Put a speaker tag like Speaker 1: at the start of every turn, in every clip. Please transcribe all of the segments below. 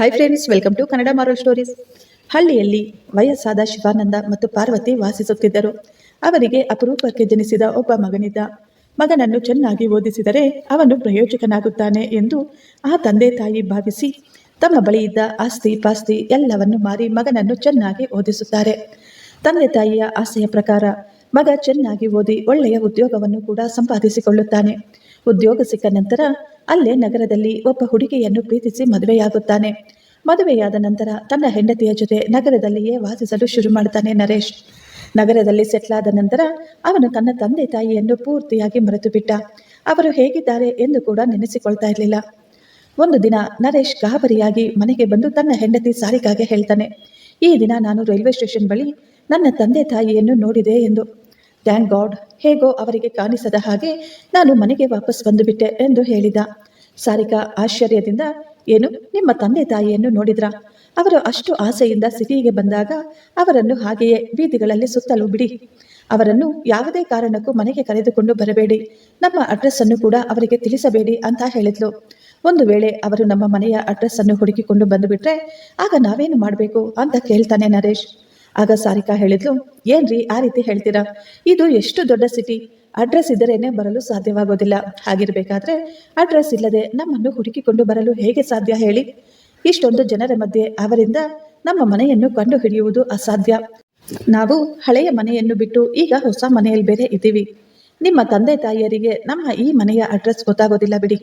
Speaker 1: Hi friends welcome to Kannada ಮಾರೋ stories ಹಳ್ಳಿಯಲ್ಲಿ ವಯಸ್ಸಾದ ಶಿವಾನಂದ ಮತ್ತು ಪಾರ್ವತಿ ವಾಸಿಸುತ್ತಿದ್ದರು. ಅವರಿಗೆ ಅಪರೂಪಕ್ಕೆ ಜನಿಸಿದ ಒಬ್ಬ ಮಗನಿದ್ದ. ಮಗನನ್ನು ಚೆನ್ನಾಗಿ ಓದಿಸಿದರೆ ಅವನು ಪ್ರಯೋಜಕನಾಗುತ್ತಾನೆ ಎಂದು ಆ ತಂದೆ ತಾಯಿ ಭಾವಿಸಿ ತಮ್ಮ ಬಳಿ ಇದ್ದ ಆಸ್ತಿ ಪಾಸ್ತಿ ಎಲ್ಲವನ್ನು ಮಾರಿ ಮಗನನ್ನು ಚೆನ್ನಾಗಿ ಓದಿಸುತ್ತಾರೆ. ತಂದೆ ತಾಯಿಯ ಆಸೆಯ ಪ್ರಕಾರ ಮಗ ಚೆನ್ನಾಗಿ ಓದಿ ಒಳ್ಳೆಯ ಉದ್ಯೋಗವನ್ನು ಕೂಡ ಸಂಪಾದಿಸಿಕೊಳ್ಳುತ್ತಾನೆ. ಉದ್ಯೋಗ ಸಿಕ್ಕ ನಂತರ ಅಲ್ಲೇ ನಗರದಲ್ಲಿ ಒಬ್ಬ ಹುಡುಗಿಯನ್ನು ಪ್ರೀತಿಸಿ ಮದುವೆಯಾಗುತ್ತಾನೆ. ಮದುವೆಯಾದ ನಂತರ ತನ್ನ ಹೆಂಡತಿಯ ಜೊತೆ ನಗರದಲ್ಲಿಯೇ ವಾಸಿಸಲು ಶುರು ಮಾಡ್ತಾನೆ ನರೇಶ್. ನಗರದಲ್ಲಿ ಸೆಟ್ಲಾದ ನಂತರ ಅವನು ತನ್ನ ತಂದೆ ತಾಯಿಯನ್ನು ಪೂರ್ತಿಯಾಗಿ ಮರೆತು ಬಿಟ್ಟ ಅವರು ಹೇಗಿದ್ದಾರೆ ಎಂದು ಕೂಡ ನೆನೆಸಿಕೊಳ್ತಾ ಇರಲಿಲ್ಲ. ಒಂದು ದಿನ ನರೇಶ್ ಗಾಬರಿಯಾಗಿ ಮನೆಗೆ ಬಂದು ತನ್ನ ಹೆಂಡತಿ ಸಾರಿಕಾಗೆ ಹೇಳ್ತಾನೆ, ಈ ದಿನ ನಾನು ರೈಲ್ವೆ ಸ್ಟೇಷನ್ ಬಳಿ ನನ್ನ ತಂದೆ ತಾಯಿಯನ್ನು ನೋಡಿದೆ ಎಂದು. ಥ್ಯಾಂಕ್ ಗಾಡ್, ಹೇಗೋ ಅವರಿಗೆ ಕಾಣಿಸದ ಹಾಗೆ ನಾನು ಮನೆಗೆ ವಾಪಸ್ ಬಂದುಬಿಟ್ಟೆ ಎಂದು ಹೇಳಿದ. ಸಾರಿಕಾ ಆಶ್ಚರ್ಯದಿಂದ, ಏನು, ನಿಮ್ಮ ತಂದೆ ತಾಯಿಯನ್ನು ನೋಡಿದ್ರಾ? ಅವರು ಅಷ್ಟು ಆಸೆಯಿಂದ ಸಿಟಿಗೆ ಬಂದಾಗ ಅವರನ್ನು ಹಾಗೆಯೇ ಬೀದಿಗಳಲ್ಲಿ ಸುತ್ತಲು ಬಿಡಿ. ಅವರನ್ನು ಯಾವುದೇ ಕಾರಣಕ್ಕೂ ಮನೆಗೆ ಕರೆದುಕೊಂಡು ಬರಬೇಡಿ. ನಮ್ಮ ಅಡ್ರೆಸ್ ಅನ್ನು ಕೂಡ ಅವರಿಗೆ ತಿಳಿಸಬೇಡಿ ಅಂತ ಹೇಳಿದ್ಲು. ಒಂದು ವೇಳೆ ಅವರು ನಮ್ಮ ಮನೆಯ ಅಡ್ರೆಸ್ ಅನ್ನು ಹುಡುಕಿಕೊಂಡು ಬಂದುಬಿಟ್ರೆ, ಆಗ ನಾವೇನು ಮಾಡಬೇಕು ಅಂತ ಕೇಳ್ತಾನೆ ನರೇಶ್. ಆಗ ಸಾರಿಕಾ ಹೇಳಿದ್ಲು, ಏನ್ರಿ ಆ ರೀತಿ ಹೇಳ್ತೀರಾ? ಇದು ಎಷ್ಟು ದೊಡ್ಡ ಸಿಟಿ. ಅಡ್ರೆಸ್ ಇದ್ದರೇನೆ ಬರಲು ಸಾಧ್ಯವಾಗೋದಿಲ್ಲ. ಹಾಗಿರಬೇಕಾದ್ರೆ ಅಡ್ರೆಸ್ ಇಲ್ಲದೆ ನಮ್ಮನ್ನು ಹುಡುಕಿಕೊಂಡು ಬರಲು ಹೇಗೆ ಸಾಧ್ಯ ಹೇಳಿ? ಇಷ್ಟೊಂದು ಜನರ ಮಧ್ಯೆ ಅವರಿಂದ ನಮ್ಮ ಮನೆಯನ್ನು ಕಂಡು ಹಿಡಿಯುವುದು ಅಸಾಧ್ಯ. ನಾವು ಹಳೆಯ ಮನೆಯನ್ನು ಬಿಟ್ಟು ಈಗ ಹೊಸ ಮನೆಯಲ್ಲಿ ಬೇರೆ ಇದ್ದೀವಿ. ನಿಮ್ಮ ತಂದೆ ತಾಯಿಯರಿಗೆ ನಮ್ಮ ಈ ಮನೆಯ ಅಡ್ರೆಸ್ ಗೊತ್ತಾಗೋದಿಲ್ಲ ಬಿಡಿ.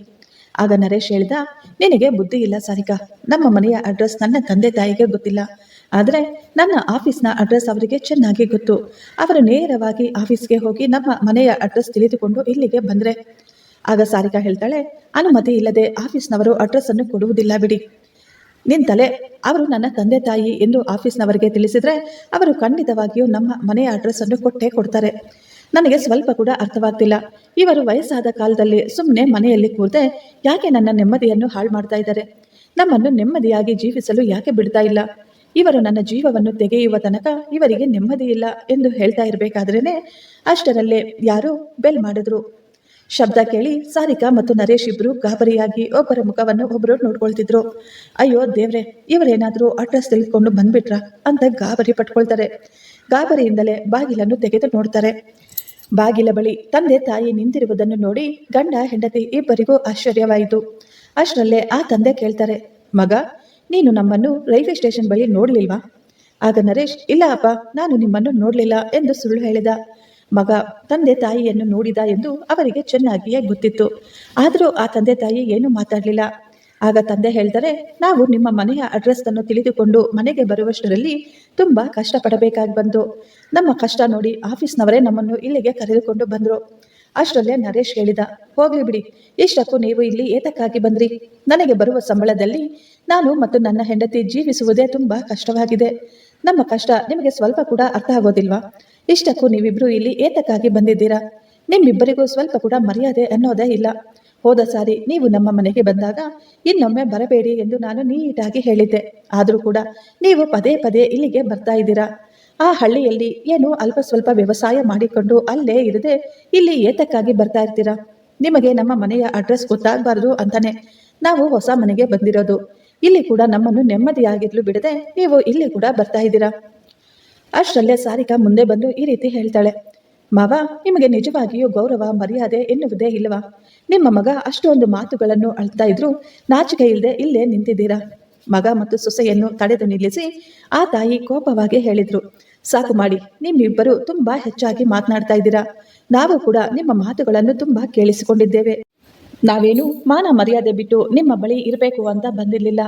Speaker 1: ಆಗ ನರೇಶ್ ಹೇಳಿದ, ನಿನಗೆ ಬುದ್ಧಿ ಇಲ್ಲ ಸಾರಿಕಾ. ನಮ್ಮ ಮನೆಯ ಅಡ್ರೆಸ್ ನನ್ನ ತಂದೆ ತಾಯಿಗೆ ಗೊತ್ತಿಲ್ಲ. ಆದರೆ ನನ್ನ ಆಫೀಸ್ನ ಅಡ್ರೆಸ್ ಅವರಿಗೆ ಚೆನ್ನಾಗಿ ಗೊತ್ತು. ಅವರು ನೇರವಾಗಿ ಆಫೀಸ್ಗೆ ಹೋಗಿ ನಮ್ಮ ಮನೆಯ ಅಡ್ರೆಸ್ ತಿಳಿದುಕೊಂಡು ಇಲ್ಲಿಗೆ ಬಂದರೆ. ಆಗ ಸಾರಿಕಾ ಹೇಳ್ತಾಳೆ, ಅನುಮತಿ ಇಲ್ಲದೆ ಆಫೀಸ್ನವರು ಅಡ್ರೆಸ್ ಅನ್ನು ಕೊಡುವುದಿಲ್ಲ ಬಿಡಿ. ನಿಂತಲೆ ಅವರು ನನ್ನ ತಂದೆ ತಾಯಿ ಎಂದು ಆಫೀಸ್ನವರಿಗೆ ತಿಳಿಸಿದ್ರೆ ಅವರು ಖಂಡಿತವಾಗಿಯೂ ನಮ್ಮ ಮನೆಯ ಅಡ್ರೆಸ್ ಅನ್ನು ಕೊಟ್ಟೇ ಕೊಡ್ತಾರೆ. ನನಗೆ ಸ್ವಲ್ಪ ಕೂಡ ಅರ್ಥವಾಗ್ತಿಲ್ಲ. ಇವರು ವಯಸ್ಸಾದ ಕಾಲದಲ್ಲಿ ಸುಮ್ಮನೆ ಮನೆಯಲ್ಲಿ ಕೂರದೆ ಯಾಕೆ ನನ್ನ ನೆಮ್ಮದಿಯನ್ನು ಹಾಳು ಮಾಡ್ತಾ ಇದ್ದಾರೆ? ನಮ್ಮನ್ನು ನೆಮ್ಮದಿಯಾಗಿ ಜೀವಿಸಲು ಯಾಕೆ ಬಿಡ್ತಾ ಇಲ್ಲ? ಇವರು ನನ್ನ ಜೀವವನ್ನು ತೆಗೆಯುವ ತನಕ ಇವರಿಗೆ ನೆಮ್ಮದಿ ಇಲ್ಲ ಎಂದು ಹೇಳ್ತಾ ಇರಬೇಕಾದ್ರೇನೆ ಅಷ್ಟರಲ್ಲೇ ಯಾರೋ ಬೆಲ್ ಮಾಡಿದ್ರು. ಶಬ್ದ ಕೇಳಿ ಸಾರಿಕಾ ಮತ್ತು ನರೇಶ್ ಇಬ್ರು ಗಾಬರಿಯಾಗಿ ಒಬ್ಬರ ಮುಖವನ್ನು ಒಬ್ಬರು ನೋಡ್ಕೊಳ್ತಿದ್ರು. ಅಯ್ಯೋ ದೇವ್ರೆ, ಇವರೇನಾದ್ರೂ ಅಡ್ರೆಸ್ ತಿಳ್ಕೊಂಡು ಬಂದ್ಬಿಟ್ರ ಅಂತ ಗಾಬರಿ ಪಟ್ಕೊಳ್ತಾರೆ. ಗಾಬರಿಯಿಂದಲೇ ಬಾಗಿಲನ್ನು ತೆಗೆದು ನೋಡ್ತಾರೆ. ಬಾಗಿಲ ಬಳಿ ತಂದೆ ತಾಯಿ ನಿಂತಿರುವುದನ್ನು ನೋಡಿ ಗಂಡ ಹೆಂಡತಿ ಇಬ್ಬರಿಗೂ ಆಶ್ಚರ್ಯವಾಯಿತು. ಅಷ್ಟರಲ್ಲೇ ಆ ತಂದೆ ಕೇಳ್ತಾರೆ, ಮಗ ನೀನು ನಮ್ಮನ್ನು ರೈಲ್ವೆ ಸ್ಟೇಷನ್ ಬಳಿ ನೋಡ್ಲಿಲ್ವಾ? ಆಗ ನರೇಶ್, ಇಲ್ಲ ಅಪ್ಪ, ನಾನು ನಿಮ್ಮನ್ನು ನೋಡಲಿಲ್ಲ ಎಂದು ಸುಳ್ಳು ಹೇಳಿದ. ಮಗ ತಂದೆ ತಾಯಿಯನ್ನು ನೋಡಿದ ಎಂದು ಅವರಿಗೆ ಚೆನ್ನಾಗಿಯೇ ಗೊತ್ತಿತ್ತು. ಆದರೂ ಆ ತಂದೆ ತಾಯಿ ಏನೂ ಮಾತಾಡಲಿಲ್ಲ. ಆಗ ತಂದೆ ಹೇಳ್ತಾರೆ, ನಾವು ನಿಮ್ಮ ಮನೆಯ ಅಡ್ರೆಸ್ ಅನ್ನು ತಿಳಿದುಕೊಂಡು ಮನೆಗೆ ಬರುವಷ್ಟರಲ್ಲಿ ತುಂಬಾ ಕಷ್ಟಪಡಬೇಕಾಗಿ ಬಂತು ನಮ್ಮ ಕಷ್ಟ ನೋಡಿ ಆಫೀಸ್ನವರೇ ನಮ್ಮನ್ನು ಇಲ್ಲಿಗೆ ಕರೆದುಕೊಂಡು ಬಂದರು. ಅಷ್ಟರಲ್ಲೇ ನರೇಶ್ ಹೇಳಿದ, ಹೋಗ್ಲಿ ಬಿಡಿ, ಇಷ್ಟಕ್ಕೂ ನೀವು ಇಲ್ಲಿ ಏತಕ್ಕಾಗಿ ಬಂದ್ರಿ? ನನಗೆ ಬರುವ ಸಂಬಳದಲ್ಲಿ ನಾನು ಮತ್ತು ನನ್ನ ಹೆಂಡತಿ ಜೀವಿಸುವುದೇ ತುಂಬಾ ಕಷ್ಟವಾಗಿದೆ. ನಮ್ಮ ಕಷ್ಟ ನಿಮಗೆ ಸ್ವಲ್ಪ ಕೂಡ ಅರ್ಥ ಆಗೋದಿಲ್ವಾ? ಇಷ್ಟಕ್ಕೂ ನೀವಿಬ್ರು ಇಲ್ಲಿ ಏತಕ್ಕಾಗಿ ಬಂದಿದ್ದೀರಾ? ನಿಮ್ಮಿಬ್ಬರಿಗೂ ಸ್ವಲ್ಪ ಕೂಡ ಮರ್ಯಾದೆ ಅನ್ನೋದೇ ಇಲ್ಲ. ಹೋದ ಸಾರಿ ನೀವು ನಮ್ಮ ಮನೆಗೆ ಬಂದಾಗ ಇನ್ನೊಮ್ಮೆ ಬರಬೇಡಿ ಎಂದು ನಾನು ನೀಟಾಗಿ ಹೇಳಿದ್ದೆ. ಆದರೂ ಕೂಡ ನೀವು ಪದೇ ಪದೇ ಇಲ್ಲಿಗೆ ಬರ್ತಾ ಇದ್ದೀರಾ? ಆ ಹಳ್ಳಿಯಲ್ಲಿ ಏನು ಅಲ್ಪ ಸ್ವಲ್ಪ ವ್ಯವಸಾಯ ಮಾಡಿಕೊಂಡು ಅಲ್ಲೇ ಇರದೆ ಇಲ್ಲಿ ಏತಕ್ಕಾಗಿ ಬರ್ತಾ ಇರ್ತೀರಾ? ನಿಮಗೆ ನಮ್ಮ ಮನೆಯ ಅಡ್ರೆಸ್ ಗೊತ್ತಾಗಬಾರ್ದು ಅಂತಾನೆ. ನಾವು ಹೊಸ ಮನೆಗೆ ಬಂದಿರೋದು. ಇಲ್ಲಿ ಕೂಡ ನಮ್ಮನ್ನು ನೆಮ್ಮದಿಯಾಗಿರ್ಲು ಬಿಡದೆ ನೀವು ಇಲ್ಲಿ ಕೂಡ ಬರ್ತಾ ಇದ್ದೀರಾ? ಅಷ್ಟರಲ್ಲೇ ಸಾರಿಕಾ ಮುಂದೆ ಬಂದು ಈ ರೀತಿ ಹೇಳ್ತಾಳೆ. ಮಾವ, ನಿಮಗೆ ನಿಜವಾಗಿಯೂ ಗೌರವ, ಮರ್ಯಾದೆ ಎನ್ನುವುದೇ ಇಲ್ಲವಾ ನಿಮ್ಮ ಮಗ ಅಷ್ಟೊಂದು ಮಾತುಗಳನ್ನು ಅಳ್ತಾ ಇದ್ರು ನಾಚಿಕೆ ಇಲ್ಲದೆ ಇಲ್ಲೇ ನಿಂತಿದ್ದೀರಾ? ಮಗ ಮತ್ತು ಸೊಸೆಯನ್ನು ತಡೆದು ನಿಲ್ಲಿಸಿ ಆ ತಾಯಿ ಕೋಪವಾಗಿ ಹೇಳಿದ್ರು. ಸಾಕು ಮಾಡಿ, ನಿಮ್ಮಿಬ್ಬರು ತುಂಬಾ ಹೆಚ್ಚಾಗಿ ಮಾತನಾಡ್ತಾ ಇದ್ದೀರಾ? ನಾವು ಕೂಡ ನಿಮ್ಮ ಮಾತುಗಳನ್ನು ತುಂಬಾ ಕೇಳಿಸಿಕೊಂಡಿದ್ದೇವೆ. ನಾವೇನು ಮಾನ ಮರ್ಯಾದೆ ಬಿಟ್ಟು ನಿಮ್ಮ ಬಳಿ ಇರಬೇಕು ಅಂತ ಬಂದಿರಲಿಲ್ಲ.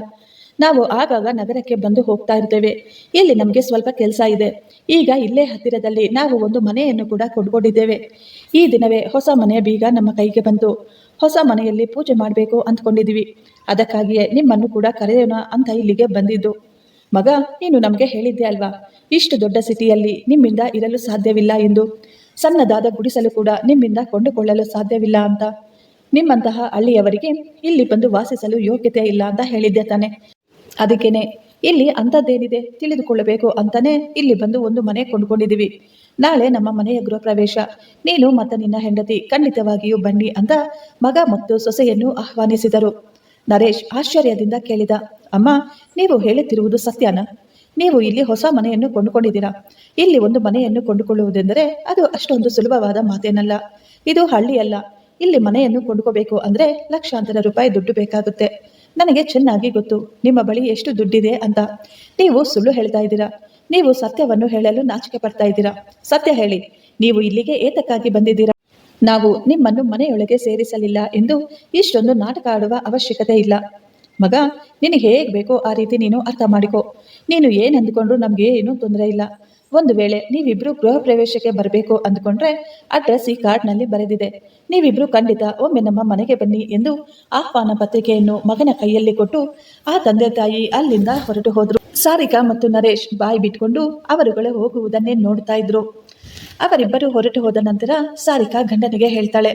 Speaker 1: ನಾವು ಆಗಾಗ ನಗರಕ್ಕೆ ಬಂದು ಹೋಗ್ತಾ ಇರ್ತೇವೆ. ಇಲ್ಲಿ ನಮಗೆ ಸ್ವಲ್ಪ ಕೆಲಸ ಇದೆ. ಈಗ ಇಲ್ಲೇ ಹತ್ತಿರದಲ್ಲಿ ನಾವು ಒಂದು ಮನೆಯನ್ನು ಕೂಡ ಕೊಂಡ್ಕೊಂಡಿದ್ದೇವೆ. ಈ ದಿನವೇ ಹೊಸ ಮನೆಯ ಬೀಗ ನಮ್ಮ ಕೈಗೆ ಬಂತು. ಹೊಸ ಮನೆಯಲ್ಲಿ ಪೂಜೆ ಮಾಡಬೇಕು ಅಂದ್ಕೊಂಡಿದ್ದೀವಿ. ಅದಕ್ಕಾಗಿಯೇ ನಿಮ್ಮನ್ನು ಕೂಡ ಕರೆಯೋಣ ಅಂತ ಇಲ್ಲಿಗೆ ಬಂದಿದ್ದು. ಮಗ, ನೀನು ನಮಗೆ ಹೇಳಿದ್ದೆ ಅಲ್ವಾ? ಇಷ್ಟು ದೊಡ್ಡ ಸಿಟಿಯಲ್ಲಿ ನಿಮ್ಮಿಂದ ಇರಲು ಸಾಧ್ಯವಿಲ್ಲ ಎಂದು. ಸಣ್ಣದಾದ ಗುಡಿಸಲು ಕೂಡ ನಿಮ್ಮಿಂದ ಕೊಂಡುಕೊಳ್ಳಲು ಸಾಧ್ಯವಿಲ್ಲ ಅಂತ. ನಿಮ್ಮಂತಹ ಹಳ್ಳಿಯವರಿಗೆ ಇಲ್ಲಿ ಬಂದು ವಾಸಿಸಲು ಯೋಗ್ಯತೆ ಇಲ್ಲ ಅಂತ ಹೇಳಿದ್ದೆ ತಾನೆ. ಅದಕ್ಕೇನೆ ಇಲ್ಲಿ ಅಂಥದ್ದೇನಿದೆ ತಿಳಿದುಕೊಳ್ಳಬೇಕು ಅಂತಾನೆ ಇಲ್ಲಿ ಬಂದು ಒಂದು ಮನೆ ಕೊಂಡ್ಕೊಂಡಿದ್ದೀವಿ. ನಾಳೆ ನಮ್ಮ ಮನೆಯ ಗೃಹ ಪ್ರವೇಶ ನೀನು ಮತ್ತು ನಿನ್ನ ಹೆಂಡತಿ ಖಂಡಿತವಾಗಿಯೂ ಬನ್ನಿ ಅಂತ ಮಗ ಮತ್ತು ಸೊಸೆಯನ್ನು ಆಹ್ವಾನಿಸಿದರು. ನರೇಶ್ ಆಶ್ಚರ್ಯದಿಂದ ಕೇಳಿದ, ಅಮ್ಮ, ನೀವು ಹೇಳುತ್ತಿರುವುದು ಸತ್ಯನಾ? ನೀವು ಇಲ್ಲಿ ಹೊಸ ಮನೆಯನ್ನು ಕೊಂಡುಕೊಂಡಿದ್ದೀರಾ? ಇಲ್ಲಿ ಒಂದು ಮನೆಯನ್ನು ಕೊಂಡುಕೊಳ್ಳುವುದೆಂದರೆ ಅದು ಅಷ್ಟೊಂದು ಸುಲಭವಾದ ಮಾತೇನಲ್ಲ. ಇದು ಹಳ್ಳಿಯಲ್ಲ. ಇಲ್ಲಿ ಮನೆಯನ್ನು ಕೊಂಡುಕೋಬೇಕು ಅಂದ್ರೆ ಲಕ್ಷಾಂತರ ರೂಪಾಯಿ ದುಡ್ಡು ಬೇಕಾಗುತ್ತೆ. ನನಗೆ ಚೆನ್ನಾಗಿ ಗೊತ್ತು, ನಿಮ್ಮ ಬಳಿ ಎಷ್ಟು ದುಡ್ಡಿದೆ ಅಂತ. ನೀವು ಸುಳ್ಳು ಹೇಳ್ತಾ ಇದ್ದೀರಾ? ನೀವು ಸತ್ಯವನ್ನು ಹೇಳಲು ನಾಚಿಕೆ ಪಡ್ತಾ ಇದ್ದೀರಾ? ಸತ್ಯ ಹೇಳಿ, ನೀವು ಇಲ್ಲಿಗೆ ಏತಕ್ಕಾಗಿ ಬಂದಿದ್ದೀರಾ? ನಾವು ನಿಮ್ಮನ್ನು ಮನೆಯೊಳಗೆ ಸೇರಿಸಲಿಲ್ಲ ಎಂದು ಇಷ್ಟೊಂದು ನಾಟಕ ಆಡುವ ಅವಶ್ಯಕತೆ ಇಲ್ಲ. ಮಗ, ನಿನಗೆ ಹೇಗೆ ಬೇಕೋ ಆ ರೀತಿ ನೀನು ಅರ್ಥ ಮಾಡಿಕೊ. ನೀನು ಏನು ಅಂದ್ಕೊಂಡ್ರು ನಮ್ಗೆ ಏನೂ ತೊಂದರೆ ಇಲ್ಲ. ಒಂದು ವೇಳೆ ನೀವಿಬ್ರು ಗೃಹ ಪ್ರವೇಶಕ್ಕೆ ಬರಬೇಕು ಅಂದ್ಕೊಂಡ್ರೆ ಅಡ್ರೆಸ್ ಈ ಕಾರ್ಡ್ನಲ್ಲಿ ಬರೆದಿದೆ. ನೀವಿಬ್ರು ಖಂಡಿತ ಒಮ್ಮೆ ನಮ್ಮ ಮನೆಗೆ ಬನ್ನಿ ಎಂದು ಆಹ್ವಾನ ಪತ್ರಿಕೆಯನ್ನು ಮಗನ ಕೈಯಲ್ಲಿ ಕೊಟ್ಟು ಆ ತಂದೆ ತಾಯಿ ಅಲ್ಲಿಂದ ಹೊರಟು ಹೋದ್ರು. ಸಾರಿಕಾ ಮತ್ತು ನರೇಶ್ ಬಾಯಿ ಬಿಟ್ಕೊಂಡು ಅವರುಗಳು ಹೋಗುವುದನ್ನೇ ನೋಡ್ತಾ ಇದ್ರು. ಅವರಿಬ್ಬರು ಹೊರಟು ಹೋದ ನಂತರ ಸಾರಿಕಾ ಗಂಡನಿಗೆ ಹೇಳ್ತಾಳೆ,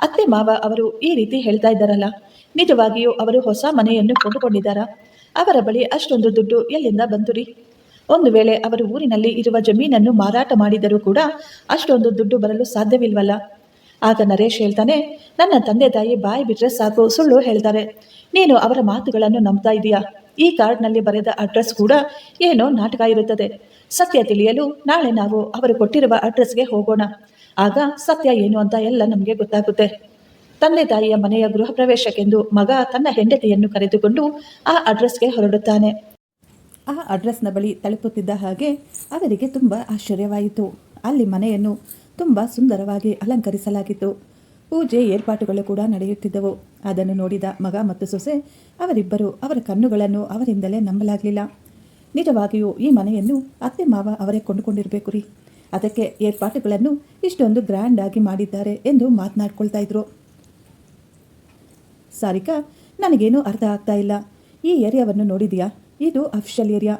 Speaker 1: ಅತ್ತೆ, ಮಾವ ಅವರು ಈ ರೀತಿ ಹೇಳ್ತಾ ಇದ್ದಾರಲ್ಲ, ನಿಜವಾಗಿಯೂ ಅವರು ಹೊಸ ಮನೆಯನ್ನು ಕೊಂಡುಕೊಂಡಿದ್ದಾರಾ? ಅವರ ಬಳಿ ಅಷ್ಟೊಂದು ದುಡ್ಡು ಎಲ್ಲಿಂದ ಬಂತು ರೀ? ಒಂದು ವೇಳೆ ಅವರು ಊರಿನಲ್ಲಿ ಇರುವ ಜಮೀನನ್ನು ಮಾರಾಟ ಮಾಡಿದರೂ ಕೂಡ ಅಷ್ಟೊಂದು ದುಡ್ಡು ಬರಲು ಸಾಧ್ಯವಿಲ್ವಲ್ಲ? ಆಗ ನರೇಶ್ ಹೇಳ್ತಾನೆ, ನನ್ನ ತಂದೆ ತಾಯಿ ಬಾಯಿ ಬಿಟ್ಟರೆ ಸಾಕು, ಸುಳ್ಳು ಹೇಳ್ತಾರೆ. ನೀನು ಅವರ ಮಾತುಗಳನ್ನು ನಂಬ್ತಾ ಇದೀಯಾ? ಈ ಕಾರ್ಡ್ನಲ್ಲಿ ಬರೆದ ಅಡ್ರೆಸ್ ಕೂಡ ಏನೋ ನಾಟಕ ಇರುತ್ತದೆ. ಸತ್ಯ ತಿಳಿಯಲು ನಾಳೆ ನಾವು ಅವರು ಕೊಟ್ಟಿರುವ ಅಡ್ರೆಸ್ಗೆ ಹೋಗೋಣ. ಆಗ ಸತ್ಯ ಏನು ಅಂತ ಎಲ್ಲ ನಮಗೆ ಗೊತ್ತಾಗುತ್ತೆ. ತಂದೆ ತಾಯಿಯ ಮನೆಯ ಗೃಹ ಪ್ರವೇಶಕ್ಕೆಂದು ಮಗ ತನ್ನ ಹೆಂಡತಿಯನ್ನು ಕರೆದುಕೊಂಡು ಆ ಅಡ್ರೆಸ್ಗೆ ಹೊರಡುತ್ತಾನೆ. ಆ ಅಡ್ರೆಸ್ನ ಬಳಿ ತಲುಪುತ್ತಿದ್ದ ಹಾಗೆ ಅವರಿಗೆ ತುಂಬ ಆಶ್ಚರ್ಯವಾಯಿತು. ಅಲ್ಲಿ ಮನೆಯನ್ನು ತುಂಬ ಸುಂದರವಾಗಿ ಅಲಂಕರಿಸಲಾಗಿತ್ತು. ಪೂಜೆ ಏರ್ಪಾಟುಗಳು ಕೂಡ ನಡೆಯುತ್ತಿದ್ದವು. ಅದನ್ನು ನೋಡಿದ ಮಗ ಮತ್ತು ಸೊಸೆ ಅವರಿಬ್ಬರು ಅವರ ಕಣ್ಣುಗಳನ್ನು ಅವರಿಂದಲೇ ನಂಬಲಾಗಲಿಲ್ಲ. ನಿಜವಾಗಿಯೂ ಈ ಮನೆಯನ್ನು ಅತ್ತೆ ಮಾವ ಅವರೇ ಕೊಂಡುಕೊಂಡಿರಬೇಕು ರೀ ಅದಕ್ಕೆ ಏರ್ಪಾಟುಗಳನ್ನು ಇಷ್ಟೊಂದು ಗ್ರ್ಯಾಂಡ್ ಆಗಿ ಮಾಡಿದ್ದಾರೆ ಎಂದು ಮಾತನಾಡ್ಕೊಳ್ತಾ ಇದ್ರು. ಸಾರಿಕಾ, ನನಗೇನು ಅರ್ಥ ಆಗ್ತಾ ಇಲ್ಲ. ಈ ಏರಿಯಾವನ್ನು ನೋಡಿದೆಯಾ? ಇದು ಅಫಿಷಿಯಲ್ ಏರಿಯಾ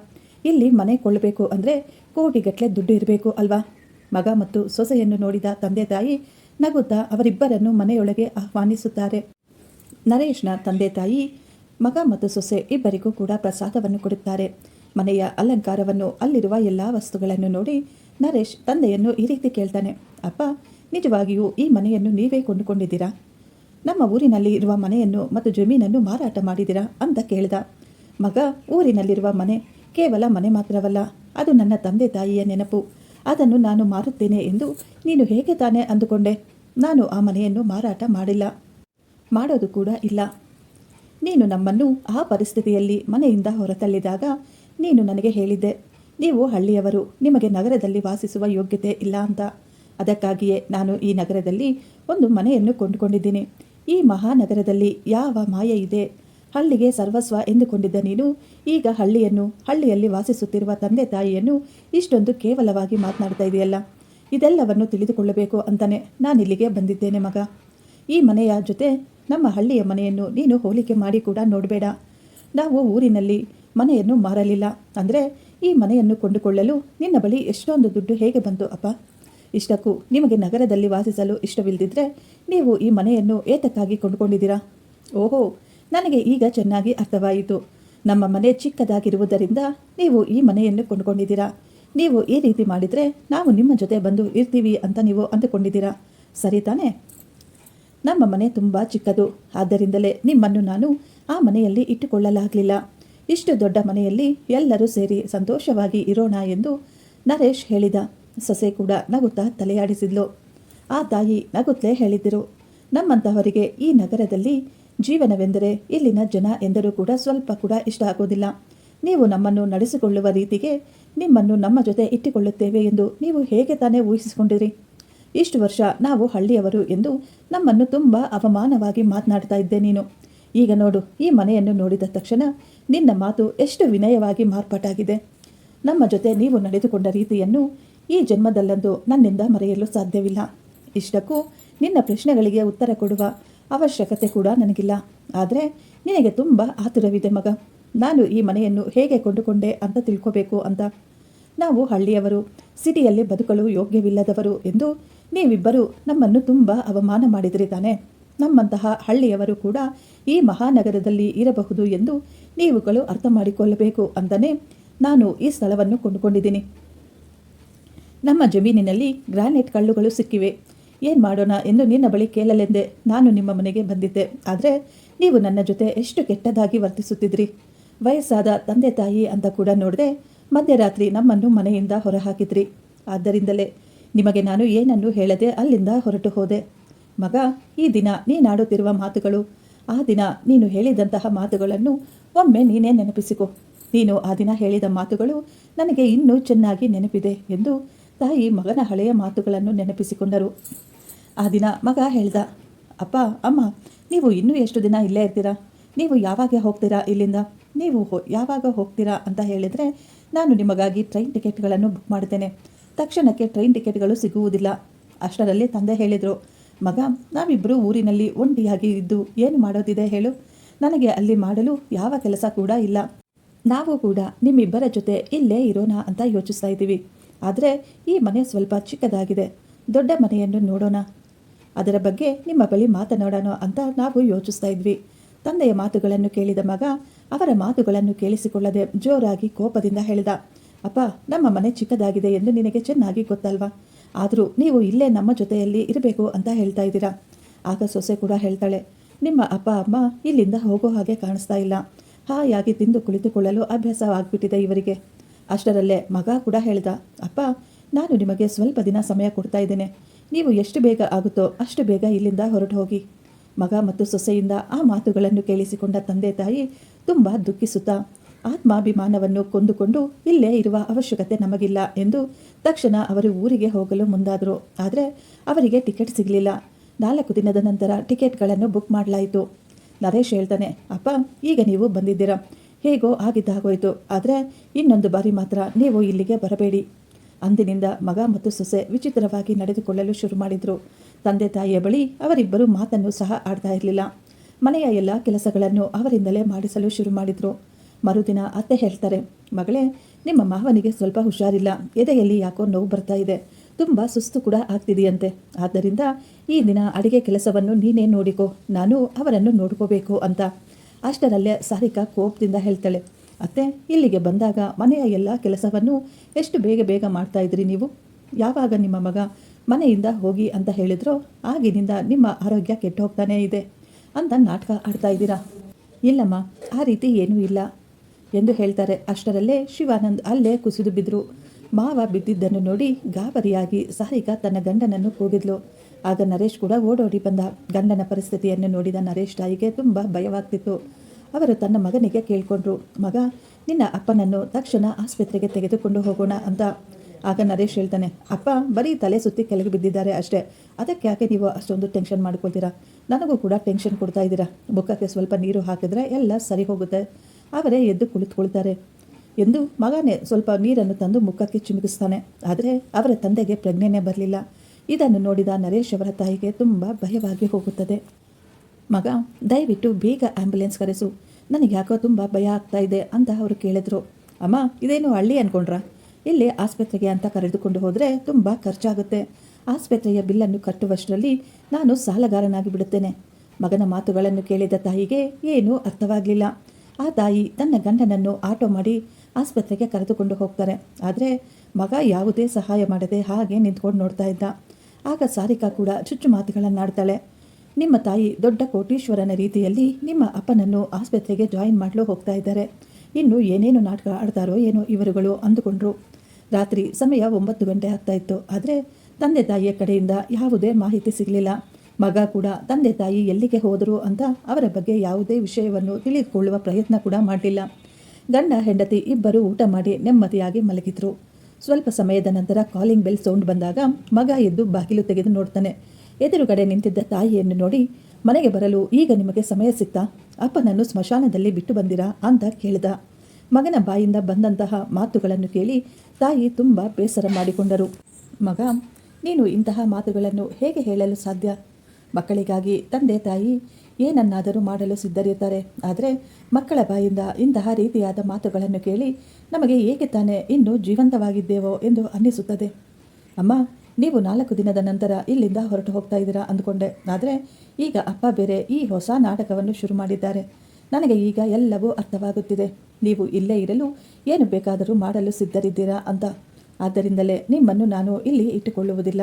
Speaker 1: ಇಲ್ಲಿ ಮನೆ ಕೊಳ್ಳಬೇಕು ಅಂದರೆ ಕೋಟಿಗಟ್ಟಲೆ ದುಡ್ಡು ಇರಬೇಕು ಅಲ್ವಾ? ಮಗ ಮತ್ತು ಸೊಸೆಯನ್ನು ನೋಡಿದ ತಂದೆ ತಾಯಿ ನಗುತ್ತಾ ಅವರಿಬ್ಬರನ್ನು ಮನೆಯೊಳಗೆ ಆಹ್ವಾನಿಸುತ್ತಾರೆ. ನರೇಶ್ನ ತಂದೆ ತಾಯಿ, ಮಗ ಮತ್ತು ಸೊಸೆ ಇಬ್ಬರಿಗೂ ಕೂಡ ಪ್ರಸಾದವನ್ನು ಕೊಡುತ್ತಾರೆ. ಮನೆಯ ಅಲಂಕಾರವನ್ನು ಅಲ್ಲಿರುವ ಎಲ್ಲ ವಸ್ತುಗಳನ್ನು ನೋಡಿ ನರೇಶ್ ತಂದೆಯನ್ನು ಈ ರೀತಿ ಕೇಳ್ತಾನೆ, ಅಪ್ಪ, ನಿಜವಾಗಿಯೂ ಈ ಮನೆಯನ್ನು ನೀವೇ ಕೊಂಡುಕೊಂಡಿದ್ದೀರಾ? ನಮ್ಮ ಊರಿನಲ್ಲಿ ಇರುವ ಮನೆಯನ್ನು ಮತ್ತು ಜಮೀನನ್ನು ಮಾರಾಟ ಮಾಡಿದಿರಾ ಅಂತ ಕೇಳಿದ. ಮಗ ಊರಿನಲ್ಲಿರುವ ಮನೆ ಕೇವಲ ಮನೆ ಮಾತ್ರವಲ್ಲ, ಅದು ನನ್ನ ತಂದೆ ತಾಯಿಯ ನೆನಪು. ಅದನ್ನು ನಾನು ಮಾರುತ್ತೇನೆ ಎಂದು ನೀನು ಹೇಗೆ ತಾನೇ ಅಂದುಕೊಂಡೆ? ನಾನು ಆ ಮನೆಯನ್ನು ಮಾರಾಟ ಮಾಡಿಲ್ಲ. ಮಾಡೋದು ಕೂಡ ಇಲ್ಲ. ನೀನು ನಮ್ಮನ್ನು ಆ ಪರಿಸ್ಥಿತಿಯಲ್ಲಿ ಮನೆಯಿಂದ ಹೊರತಳ್ಳಿದಾಗ ನೀನು ನನಗೆ ಹೇಳಿದ್ದೆ, ನೀವು ಹಳ್ಳಿಯವರು, ನಿಮಗೆ ನಗರದಲ್ಲಿ ವಾಸಿಸುವ ಯೋಗ್ಯತೆ ಇಲ್ಲ ಅಂತ. ಅದಕ್ಕಾಗಿಯೇ ನಾನು ಈ ನಗರದಲ್ಲಿ ಒಂದು ಮನೆಯನ್ನು ಕೊಂಡುಕೊಂಡಿದ್ದೀನಿ. ಈ ಮಹಾನಗರದಲ್ಲಿ ಯಾವ ಮಾಯ ಇದೆ? ಹಳ್ಳಿಗೆ ಸರ್ವಸ್ವ ಎಂದುಕೊಂಡಿದ್ದ ನೀನು, ಈಗ ಹಳ್ಳಿಯನ್ನು, ಹಳ್ಳಿಯಲ್ಲಿ ವಾಸಿಸುತ್ತಿರುವ ತಂದೆ ತಾಯಿಯನ್ನು ಇಷ್ಟೊಂದು ಕೇವಲವಾಗಿ ಮಾತನಾಡ್ತಾ ಇದೆಯಲ್ಲ? ಇದೆಲ್ಲವನ್ನು ತಿಳಿದುಕೊಳ್ಳಬೇಕು ಅಂತಾನೆ ನಾನಿಲ್ಲಿಗೆ ಬಂದಿದ್ದೇನೆ ಮಗ. ಈ ಮನೆಯ ಜೊತೆ ನಮ್ಮ ಹಳ್ಳಿಯ ಮನೆಯನ್ನು ನೀನು ಹೋಲಿಕೆ ಮಾಡಿ ಕೂಡ ನೋಡಬೇಡ. ನಾವು ಊರಿನಲ್ಲಿ ಮನೆಯನ್ನು ಮಾರಲಿಲ್ಲ ಅಂದರೆ ಈ ಮನೆಯನ್ನು ಕೊಂಡುಕೊಳ್ಳಲು ನಿನ್ನ ಬಳಿ ಎಷ್ಟೊಂದು ದುಡ್ಡು ಹೇಗೆ ಬಂತು ಅಪ್ಪ? ಇಷ್ಟಕ್ಕೂ ನಿಮಗೆ ನಗರದಲ್ಲಿ ವಾಸಿಸಲು ಇಷ್ಟವಿಲ್ಲದಿದ್ದರೆ ನೀವು ಈ ಮನೆಯನ್ನು ಏತಕ್ಕಾಗಿ ಕೊಂಡುಕೊಂಡಿದ್ದೀರಾ? ಓಹೋ ನನಗೆ ಈಗ ಚೆನ್ನಾಗಿ ಅರ್ಥವಾಯಿತು. ನಮ್ಮ ಮನೆ ಚಿಕ್ಕದಾಗಿರುವುದರಿಂದ ನೀವು ಈ ಮನೆಯನ್ನು ಕೊಂಡುಕೊಂಡಿದ್ದೀರಾ. ನೀವು ಈ ರೀತಿ ಮಾಡಿದರೆ ನಾವು ನಿಮ್ಮ ಜೊತೆ ಬಂದು ಇರ್ತೀವಿ ಅಂತ ನೀವು ಅಂದುಕೊಂಡಿದ್ದೀರಾ. ಸರಿ ತಾನೇ? ನಮ್ಮ ಮನೆ ತುಂಬ ಚಿಕ್ಕದು. ಆದ್ದರಿಂದಲೇ ನಿಮ್ಮನ್ನು ನಾನು ಆ ಮನೆಯಲ್ಲಿ ಇಟ್ಟುಕೊಳ್ಳಲಾಗಲಿಲ್ಲ. ಇಷ್ಟು ದೊಡ್ಡ ಮನೆಯಲ್ಲಿ ಎಲ್ಲರೂ ಸೇರಿ ಸಂತೋಷವಾಗಿ ಇರೋಣ ಎಂದು ನರೇಶ್ ಹೇಳಿದ. ಸೊಸೆ ಕೂಡ ನಗುತ್ತಾ ತಲೆಯಾಡಿಸಿದ್ಲು. ಆ ತಾಯಿ ನಗುತ್ತಲೇ ಹೇಳಿದ್ದರು. ನಮ್ಮಂತಹವರಿಗೆ ಈ ನಗರದಲ್ಲಿ ಜೀವನವೆಂದರೆ ಇಲ್ಲಿನ ಜನ ಎಂದರೂ ಕೂಡ ಸ್ವಲ್ಪ ಕೂಡ ಇಷ್ಟ ಆಗೋದಿಲ್ಲ. ನೀವು ನಮ್ಮನ್ನು ನಡೆಸಿಕೊಳ್ಳುವ ರೀತಿಗೆ ನಿಮ್ಮನ್ನು ನಮ್ಮ ಜೊತೆ ಇಟ್ಟುಕೊಳ್ಳುತ್ತೇವೆ ಎಂದು ನೀವು ಹೇಗೆ ತಾನೇ ಊಹಿಸಿಕೊಂಡಿರಿ? ಇಷ್ಟು ವರ್ಷ ನಾವು ಹಳ್ಳಿಯವರು ಎಂದು ನಮ್ಮನ್ನು ತುಂಬ ಅವಮಾನವಾಗಿ ಮಾತನಾಡ್ತಾ ಇದ್ದೆ ನೀನು. ಈಗ ನೋಡು, ಈ ಮನೆಯನ್ನು ನೋಡಿದ ತಕ್ಷಣ ನಿನ್ನ ಮಾತು ಎಷ್ಟು ವಿನಯವಾಗಿ ಮಾರ್ಪಾಟಾಗಿದೆ. ನಮ್ಮ ಜೊತೆ ನೀವು ನಡೆದುಕೊಂಡ ರೀತಿಯನ್ನು ಈ ಜನ್ಮದಲ್ಲಂದು ನನ್ನಿಂದ ಮರೆಯಲು ಸಾಧ್ಯವಿಲ್ಲ. ಇಷ್ಟಕ್ಕೂ ನಿನ್ನ ಪ್ರಶ್ನೆಗಳಿಗೆ ಉತ್ತರ ಕೊಡುವ ಅವಶ್ಯಕತೆ ಕೂಡ ನನಗಿಲ್ಲ. ಆದರೆ ನಿನಗೆ ತುಂಬ ಆತುರವಿದೆ ಮಗ. ನಾನು ಈ ಮನೆಯನ್ನು ಹೇಗೆ ಕೊಂಡುಕೊಂಡೆ ಅಂತ ತಿಳ್ಕೋಬೇಕು ಅಂತ. ನಾವು ಹಳ್ಳಿಯವರು, ಸಿಟಿಯಲ್ಲಿ ಬದುಕಲು ಯೋಗ್ಯವಿಲ್ಲದವರು ಎಂದು ನೀವಿಬ್ಬರು ನಮ್ಮನ್ನು ತುಂಬ ಅವಮಾನ ಮಾಡಿದರೆ ತಾನೆ. ನಮ್ಮಂತಹ ಹಳ್ಳಿಯವರು ಕೂಡ ಈ ಮಹಾನಗರದಲ್ಲಿ ಇರಬಹುದು ಎಂದು ನೀವುಗಳು ಅರ್ಥ ಮಾಡಿಕೊಳ್ಳಬೇಕು ಅಂತಲೇ ನಾನು ಈ ಸ್ಥಳವನ್ನು ಕೊಂಡುಕೊಂಡಿದ್ದೀನಿ. ನಮ್ಮ ಜಮೀನಿನಲ್ಲಿ ಗ್ರಾನೈಟ್ ಕಲ್ಲುಗಳು ಸಿಕ್ಕಿವೆ. ಏನು ಮಾಡೋಣ? ಎಂದು ನಿನ್ನ ಬಳಿ ಕೇಳಲೆಂದೆ ನಾನು ನಿಮ್ಮ ಮನೆಗೆ ಬಂದಿದ್ದೆ. ಆದರೆ ನೀವು ನನ್ನ ಜೊತೆ ಎಷ್ಟು ಕೆಟ್ಟದಾಗಿ ವರ್ತಿಸುತ್ತಿದ್ರಿ? ವಯಸ್ಸಾದ ತಂದೆ ತಾಯಿ ಅಂತ ಕೂಡ ನೋಡದೆ ಮಧ್ಯರಾತ್ರಿ ನಮ್ಮನ್ನು ಮನೆಯಿಂದ ಹೊರಹಾಕಿದ್ರಿ. ಆದ್ದರಿಂದಲೇ ನಿಮಗೆ ನಾನು ಏನನ್ನು ಹೇಳದೆ ಅಲ್ಲಿಂದ ಹೊರಟು ಹೋದೆ. ಮಗ, ಈ ದಿನ ನೀನಾಡುತ್ತಿರುವ ಮಾತುಗಳು, ಆ ದಿನ ನೀನು ಹೇಳಿದಂತಹ ಮಾತುಗಳನ್ನು ಒಮ್ಮೆ ನೀನೇ ನೆನಪಿಸಿಕೊ. ನೀನು ಆ ದಿನ ಹೇಳಿದ ಮಾತುಗಳು ನನಗೆ ಇನ್ನೂ ಚೆನ್ನಾಗಿ ನೆನಪಿದೆ ಎಂದು ತಾಯಿ ಮಗನ ಹಳೆಯ ಮಾತುಗಳನ್ನು ನೆನಪಿಸಿಕೊಂಡರು. ಆ ದಿನ ಮಗ ಹೇಳ್ದ, ಅಪ್ಪ, ಅಮ್ಮ, ನೀವು ಇನ್ನೂ ಎಷ್ಟು ದಿನ ಇಲ್ಲೇ ಇರ್ತೀರಾ? ನೀವು ಯಾವಾಗ ಹೋಗ್ತೀರಾ ಇಲ್ಲಿಂದ? ನೀವು ಯಾವಾಗ ಹೋಗ್ತೀರಾ ಅಂತ ಹೇಳಿದರೆ, ನಾನು ನಿಮಗಾಗಿ ಟ್ರೈನ್ ಟಿಕೆಟ್ಗಳನ್ನು ಬುಕ್ ಮಾಡ್ತೇನೆ ತಕ್ಷಣಕ್ಕೆ ಟ್ರೈನ್ ಟಿಕೆಟ್ಗಳು ಸಿಗುವುದಿಲ್ಲ. ಅಷ್ಟರಲ್ಲಿ ತಂದೆ ಹೇಳಿದರು, ಮಗ ನಾವಿಬ್ಬರು ಊರಿನಲ್ಲಿ ಒಂಟಿಯಾಗಿ ಇದ್ದು ಏನು ಮಾಡೋದಿದೆ ಹೇಳು? ನನಗೆ ಅಲ್ಲಿ ಮಾಡಲು ಯಾವ ಕೆಲಸ ಕೂಡ ಇಲ್ಲ. ನಾವು ಕೂಡ ನಿಮ್ಮಿಬ್ಬರ ಜೊತೆ ಇಲ್ಲೇ ಇರೋಣ ಅಂತ ಯೋಚಿಸ್ತಾ ಇದ್ದೀವಿ. ಆದರೆ ಈ ಮನೆ ಸ್ವಲ್ಪ ಚಿಕ್ಕದಾಗಿದೆ. ದೊಡ್ಡ ಮನೆಯನ್ನು ನೋಡೋಣ. ಅದರ ಬಗ್ಗೆ ನಿಮ್ಮ ಬಳಿ ಮಾತನಾಡೋಣ ಅಂತ ನಾವು ಯೋಚಿಸ್ತಾ ಇದ್ವಿ. ತಂದೆಯ ಮಾತುಗಳನ್ನು ಕೇಳಿದ ಮಗ ಅವರ ಮಾತುಗಳನ್ನು ಕೇಳಿಸಿಕೊಳ್ಳದೆ ಜೋರಾಗಿ ಕೋಪದಿಂದ ಹೇಳಿದ, ಅಪ್ಪ, ನಮ್ಮ ಮನೆ ಚಿಕ್ಕದಾಗಿದೆ ಎಂದು ನಿನಗೆ ಚೆನ್ನಾಗಿ ಗೊತ್ತಲ್ವಾ? ಆದರೂ ನೀವು ಇಲ್ಲೇ ನಮ್ಮ ಜೊತೆಯಲ್ಲಿ ಇರಬೇಕು ಅಂತ ಹೇಳ್ತಾ ಇದ್ದೀರಾ? ಆಗ ಸೊಸೆ ಕೂಡ ಹೇಳ್ತಾಳೆ, ನಿಮ್ಮ ಅಪ್ಪ, ಅಮ್ಮ ಇಲ್ಲಿಂದ ಹೋಗೋ ಹಾಗೆ ಕಾಣಿಸ್ತಾ ಇಲ್ಲ. ಹಾಯಾಗಿ ತಿಂದು ಕುಳಿತುಕೊಳ್ಳಲು ಅಭ್ಯಾಸವಾಗ್ಬಿಟ್ಟಿದೆ ಇವರಿಗೆ. ಅಷ್ಟರಲ್ಲೇ ಮಗ ಕೂಡ ಹೇಳ್ದ, ಅಪ್ಪ, ನಾನು ನಿಮಗೆ ಸ್ವಲ್ಪ ದಿನ ಸಮಯ ಕೊಡ್ತಾ ಇದ್ದೇನೆ. ನೀವು ಎಷ್ಟು ಬೇಗ ಆಗುತ್ತೋ ಅಷ್ಟು ಬೇಗ ಇಲ್ಲಿಂದ ಹೊರಟು ಹೋಗಿ. ಮಗ ಮತ್ತು ಸೊಸೆಯಿಂದ ಆ ಮಾತುಗಳನ್ನು ಕೇಳಿಸಿಕೊಂಡ ತಂದೆ ತಾಯಿ ತುಂಬ ದುಃಖಿಸುತ್ತಾ, ಆತ್ಮಾಭಿಮಾನವನ್ನು ಕೊಂದುಕೊಂಡು ಇಲ್ಲೇ ಇರುವ ಅವಶ್ಯಕತೆ ನಮಗಿಲ್ಲ ಎಂದು ತಕ್ಷಣ ಅವರು ಊರಿಗೆ ಹೋಗಲು ಮುಂದಾದರು. ಆದರೆ ಅವರಿಗೆ ಟಿಕೆಟ್ ಸಿಗಲಿಲ್ಲ. ನಾಲ್ಕು ದಿನದ ನಂತರ ಟಿಕೆಟ್ಗಳನ್ನು ಬುಕ್ ಮಾಡಲಾಯಿತು. ನರೇಶ್ ಹೇಳ್ತಾನೆ, ಅಪ್ಪ, ಈಗ ನೀವು ಬಂದಿದ್ದೀರಾ? ಹೇಗೋ ಆಗಿದ್ದಾಗೋಯ್ತು. ಆದರೆ ಇನ್ನೊಂದು ಬಾರಿ ಮಾತ್ರ ನೀವು ಇಲ್ಲಿಗೆ ಬರಬೇಡಿ. ಅಂದಿನಿಂದ ಮಗ ಮತ್ತು ಸೊಸೆ ವಿಚಿತ್ರವಾಗಿ ನಡೆದುಕೊಳ್ಳಲು ಶುರು ಮಾಡಿದರು. ತಂದೆ ತಾಯಿಯ ಬಳಿ ಅವರಿಬ್ಬರು ಮಾತನ್ನು ಸಹ ಆಡ್ತಾ ಇರಲಿಲ್ಲ. ಮನೆಯ ಎಲ್ಲ ಕೆಲಸಗಳನ್ನು ಅವರಿಂದಲೇ ಮಾಡಿಸಲು ಶುರು ಮಾಡಿದರು. ಮರುದಿನ ಅತ್ತೆ ಹೇಳ್ತಾರೆ, ಮಗಳೇ, ನಿಮ್ಮ ಮಾವನಿಗೆ ಸ್ವಲ್ಪ ಹುಷಾರಿಲ್ಲ. ಎದೆಯಲ್ಲಿ ಯಾಕೋ ನೋವು ಬರ್ತಾ ಇದೆ. ತುಂಬ ಸುಸ್ತು ಕೂಡ ಆಗ್ತಿದೆಯಂತೆ. ಆದ್ದರಿಂದ ಈ ದಿನ ಅಡಿಗೆ ಕೆಲಸವನ್ನು ನೀನೇ ನೋಡಿಕೋ. ನಾನು ಅವರನ್ನು ನೋಡ್ಕೋಬೇಕು ಅಂತ. ಅಷ್ಟರಲ್ಲೇ ಸಾರಿಕಾ ಕೋಪದಿಂದ ಹೇಳ್ತಾಳೆ ಅತ್ತೆ, ಇಲ್ಲಿಗೆ ಬಂದಾಗ ಮನೆಯ ಎಲ್ಲ ಕೆಲಸವನ್ನು ಎಷ್ಟು ಬೇಗ ಬೇಗ ಮಾಡ್ತಾ ಇದ್ರಿ ನೀವು? ಯಾವಾಗ ನಿಮ್ಮ ಮಗ ಮನೆಯಿಂದ ಹೋಗಿ ಅಂತ ಹೇಳಿದ್ರೋ ಆಗಿನಿಂದ ನಿಮ್ಮ ಆರೋಗ್ಯ ಕೆಟ್ಟು ಹೋಗ್ತಾನೇ ಇದೆ ಅಂತ ನಾಟಕ ಆಡ್ತಾ ಇದ್ದೀರಾ? ಇಲ್ಲಮ್ಮ, ಆ ರೀತಿ ಏನೂ ಇಲ್ಲ ಎಂದು ಹೇಳ್ತಾರೆ. ಅಷ್ಟರಲ್ಲೇ ಶಿವಾನಂದ್ ಅಲ್ಲೇ ಕುಸಿದು ಬಿದ್ದರು ಮಾವ ಬಿದ್ದಿದ್ದನ್ನು ನೋಡಿ ಗಾಬರಿಯಾಗಿ ಸಾರಿಕಾ ತನ್ನ ಗಂಡನನ್ನು ಕೂಗಿದ್ಲು. ಆಗ ನರೇಶ್ ಕೂಡ ಓಡೋಡಿ ಬಂದ. ಗಂಡನ ಪರಿಸ್ಥಿತಿಯನ್ನು ನೋಡಿದ ನರೇಶ್ ತಾಯಿಗೆ ತುಂಬ ಭಯವಾಗ್ತಿತ್ತು. ಅವರು ತನ್ನ ಮಗನಿಗೆ ಕೇಳಿಕೊಂಡ್ರು, ಮಗ, ನಿನ್ನ ಅಪ್ಪನನ್ನು ತಕ್ಷಣ ಆಸ್ಪತ್ರೆಗೆ ತೆಗೆದುಕೊಂಡು ಹೋಗೋಣ ಅಂತ. ಆಗ ನರೇಶ್ ಹೇಳ್ತಾನೆ, ಅಪ್ಪ, ಬರೀ ತಲೆ ಸುತ್ತಿ ಕೆಳಗೆ ಬಿದ್ದಿದ್ದಾರೆ ಅಷ್ಟೇ. ಅದಕ್ಕೆ ಯಾಕೆ ನೀವು ಅಷ್ಟೊಂದು ಟೆನ್ಷನ್ ಮಾಡ್ಕೊಳ್ತೀರಾ? ನನಗೂ ಕೂಡ ಟೆನ್ಷನ್ ಕೊಡ್ತಾ ಇದ್ದೀರಾ. ಮುಖಕ್ಕೆ ಸ್ವಲ್ಪ ನೀರು ಹಾಕಿದ್ರೆ ಎಲ್ಲ ಸರಿ ಹೋಗುತ್ತೆ. ಅವರೇ ಎದ್ದು ಕುಳಿತುಕೊಳ್ತಾರೆ. ಎಂದು ಮಗನೇ ಸ್ವಲ್ಪ ನೀರನ್ನು ತಂದು ಮುಖಕ್ಕೆ ಚಿಮುಕಿಸ್ತಾನೆ. ಆದರೆ ಅವರ ತಂದೆಗೆ ಪ್ರಜ್ಞೆನೇ ಬರಲಿಲ್ಲ. ಇದನ್ನು ನೋಡಿದ ನರೇಶ್ ಅವರ ತಾಯಿಗೆ ತುಂಬ ಭಯವಾಗಿ ಹೋಗುತ್ತದೆ. ಮಗ, ದಯವಿಟ್ಟು ಬೇಗ ಆ್ಯಂಬುಲೆನ್ಸ್ ಕರೆಸು. ನನಗೆ ಯಾಕೋ ತುಂಬ ಭಯ ಆಗ್ತಾ ಇದೆ ಅಂತ ಅವರು ಕೇಳಿದ್ರು. ಅಮ್ಮ, ಇದೇನು ಹಳ್ಳಿ ಅನ್ಕೊಂಡ್ರಾ? ಇಲ್ಲಿ ಆಸ್ಪತ್ರೆಗೆ ಅಂತ ಕರೆದುಕೊಂಡು ಹೋದರೆ ತುಂಬ ಖರ್ಚಾಗುತ್ತೆ. ಆಸ್ಪತ್ರೆಯ ಬಿಲ್ಲನ್ನು ಕಟ್ಟುವಷ್ಟರಲ್ಲಿ ನಾನು ಸಾಲಗಾರನಾಗಿ ಬಿಡುತ್ತೇನೆ. ಮಗನ ಮಾತುಗಳನ್ನು ಕೇಳಿದ ತಾಯಿಗೆ ಏನೂ ಅರ್ಥವಾಗಲಿಲ್ಲ. ಆ ತಾಯಿ ತನ್ನ ಗಂಡನನ್ನು ಆಟೋ ಮಾಡಿ ಆಸ್ಪತ್ರೆಗೆ ಕರೆದುಕೊಂಡು ಹೋಗ್ತಾರೆ. ಆದರೆ ಮಗ ಯಾವುದೇ ಸಹಾಯ ಮಾಡದೆ ಹಾಗೆ ನಿಂತ್ಕೊಂಡು ನೋಡ್ತಾ ಇದ್ದ. ಆಗ ಸಾರಿಕಾ ಕೂಡ ಚುಚ್ಚು ಮಾತುಗಳನ್ನಾಡ್ತಾಳೆ. ನಿಮ್ಮ ತಾಯಿ ದೊಡ್ಡ ಕೋಟೀಶ್ವರನ ರೀತಿಯಲ್ಲಿ ನಿಮ್ಮ ಅಪ್ಪನನ್ನು ಆಸ್ಪತ್ರೆಗೆ ಜಾಯಿನ್ ಮಾಡಲು ಹೋಗ್ತಾ ಇದ್ದಾರೆ. ಇನ್ನು ಏನೇನು ನಾಟಕ ಆಡ್ತಾರೋ ಏನೋ ಇವರುಗಳು ಅಂದುಕೊಂಡ್ರು. ರಾತ್ರಿ ಸಮಯ ಒಂಬತ್ತು ಗಂಟೆ ಆಗ್ತಾ ಇತ್ತು. ಆದರೆ ತಂದೆ ತಾಯಿಯ ಕಡೆಯಿಂದ ಯಾವುದೇ ಮಾಹಿತಿ ಸಿಗಲಿಲ್ಲ. ಮಗ ಕೂಡ ತಂದೆ ತಾಯಿ ಎಲ್ಲಿಗೆ ಹೋದರು ಅಂತ ಅವರ ಬಗ್ಗೆ ಯಾವುದೇ ವಿಷಯವನ್ನು ತಿಳಿದುಕೊಳ್ಳುವ ಪ್ರಯತ್ನ ಕೂಡ ಮಾಡಲಿಲ್ಲ. ಗಂಡ, ಹೆಂಡತಿ ಇಬ್ಬರು ಊಟ ಮಾಡಿ ನೆಮ್ಮದಿಯಾಗಿ ಮಲಗಿದ್ರು. ಸ್ವಲ್ಪ ಸಮಯದ ನಂತರ ಕಾಲಿಂಗ್ ಬೆಲ್ ಸೌಂಡ್ ಬಂದಾಗ ಮಗ ಎದ್ದು ಬಾಗಿಲು ತೆಗೆದು ನೋಡ್ತಾನೆ. ಎದುರುಗಡೆ ನಿಂತಿದ್ದ ತಾಯಿಯನ್ನು ನೋಡಿ ಮನೆಗೆ ಬರಲು ಈಗ ನಿಮಗೆ ಸಮಯ ಸಿಗ್ತಾ ಅಪ್ಪನನ್ನು ಸ್ಮಶಾನದಲ್ಲಿ ಬಿಟ್ಟು ಬಂದಿರಾ ಅಂತ ಕೇಳಿದ. ಮಗನ ಬಾಯಿಂದ ಬಂದಂತಹ ಮಾತುಗಳನ್ನು ಕೇಳಿ ತಾಯಿ ತುಂಬ ಬೇಸರ ಮಾಡಿಕೊಂಡರು. ಮಗ, ನೀನು ಇಂತಹ ಮಾತುಗಳನ್ನು ಹೇಗೆ ಹೇಳಲು ಸಾಧ್ಯ? ಮಕ್ಕಳಿಗಾಗಿ ತಂದೆ ತಾಯಿ ಏನನ್ನಾದರೂ ಮಾಡಲು ಸಿದ್ಧರಿರ್ತಾರೆ. ಆದರೆ ಮಕ್ಕಳ ಬಾಯಿಂದ ಇಂತಹ ರೀತಿಯಾದ ಮಾತುಗಳನ್ನು ಕೇಳಿ ನಮಗೆ ಏಕೆ ತಾನೇ ಇನ್ನೂ ಜೀವಂತವಾಗಿದ್ದೇವೋ ಎಂದು ಅನ್ನಿಸುತ್ತದೆ. ಅಮ್ಮ ನೀವು ನಾಲ್ಕು ದಿನದ ನಂತರ ಇಲ್ಲಿಂದ ಹೊರಟು ಹೋಗ್ತಾ ಇದ್ದೀರಾ ಅಂದ್ಕೊಂಡೆ. ಆದರೆ ಈಗ ಅಪ್ಪ ಬೇರೆ ಈ ಹೊಸ ನಾಟಕವನ್ನು ಶುರು ಮಾಡಿದ್ದಾರೆ. ನನಗೆ ಈಗ ಎಲ್ಲವೂ ಅರ್ಥವಾಗುತ್ತಿದೆ. ನೀವು ಇಲ್ಲೇ ಇರಲು ಏನು ಬೇಕಾದರೂ ಮಾಡಲು ಸಿದ್ಧರಿದ್ದೀರಾ ಅಂತ. ಆದ್ದರಿಂದಲೇ ನಿಮ್ಮನ್ನು ನಾನು ಇಲ್ಲಿ ಇಟ್ಟುಕೊಳ್ಳುವುದಿಲ್ಲ.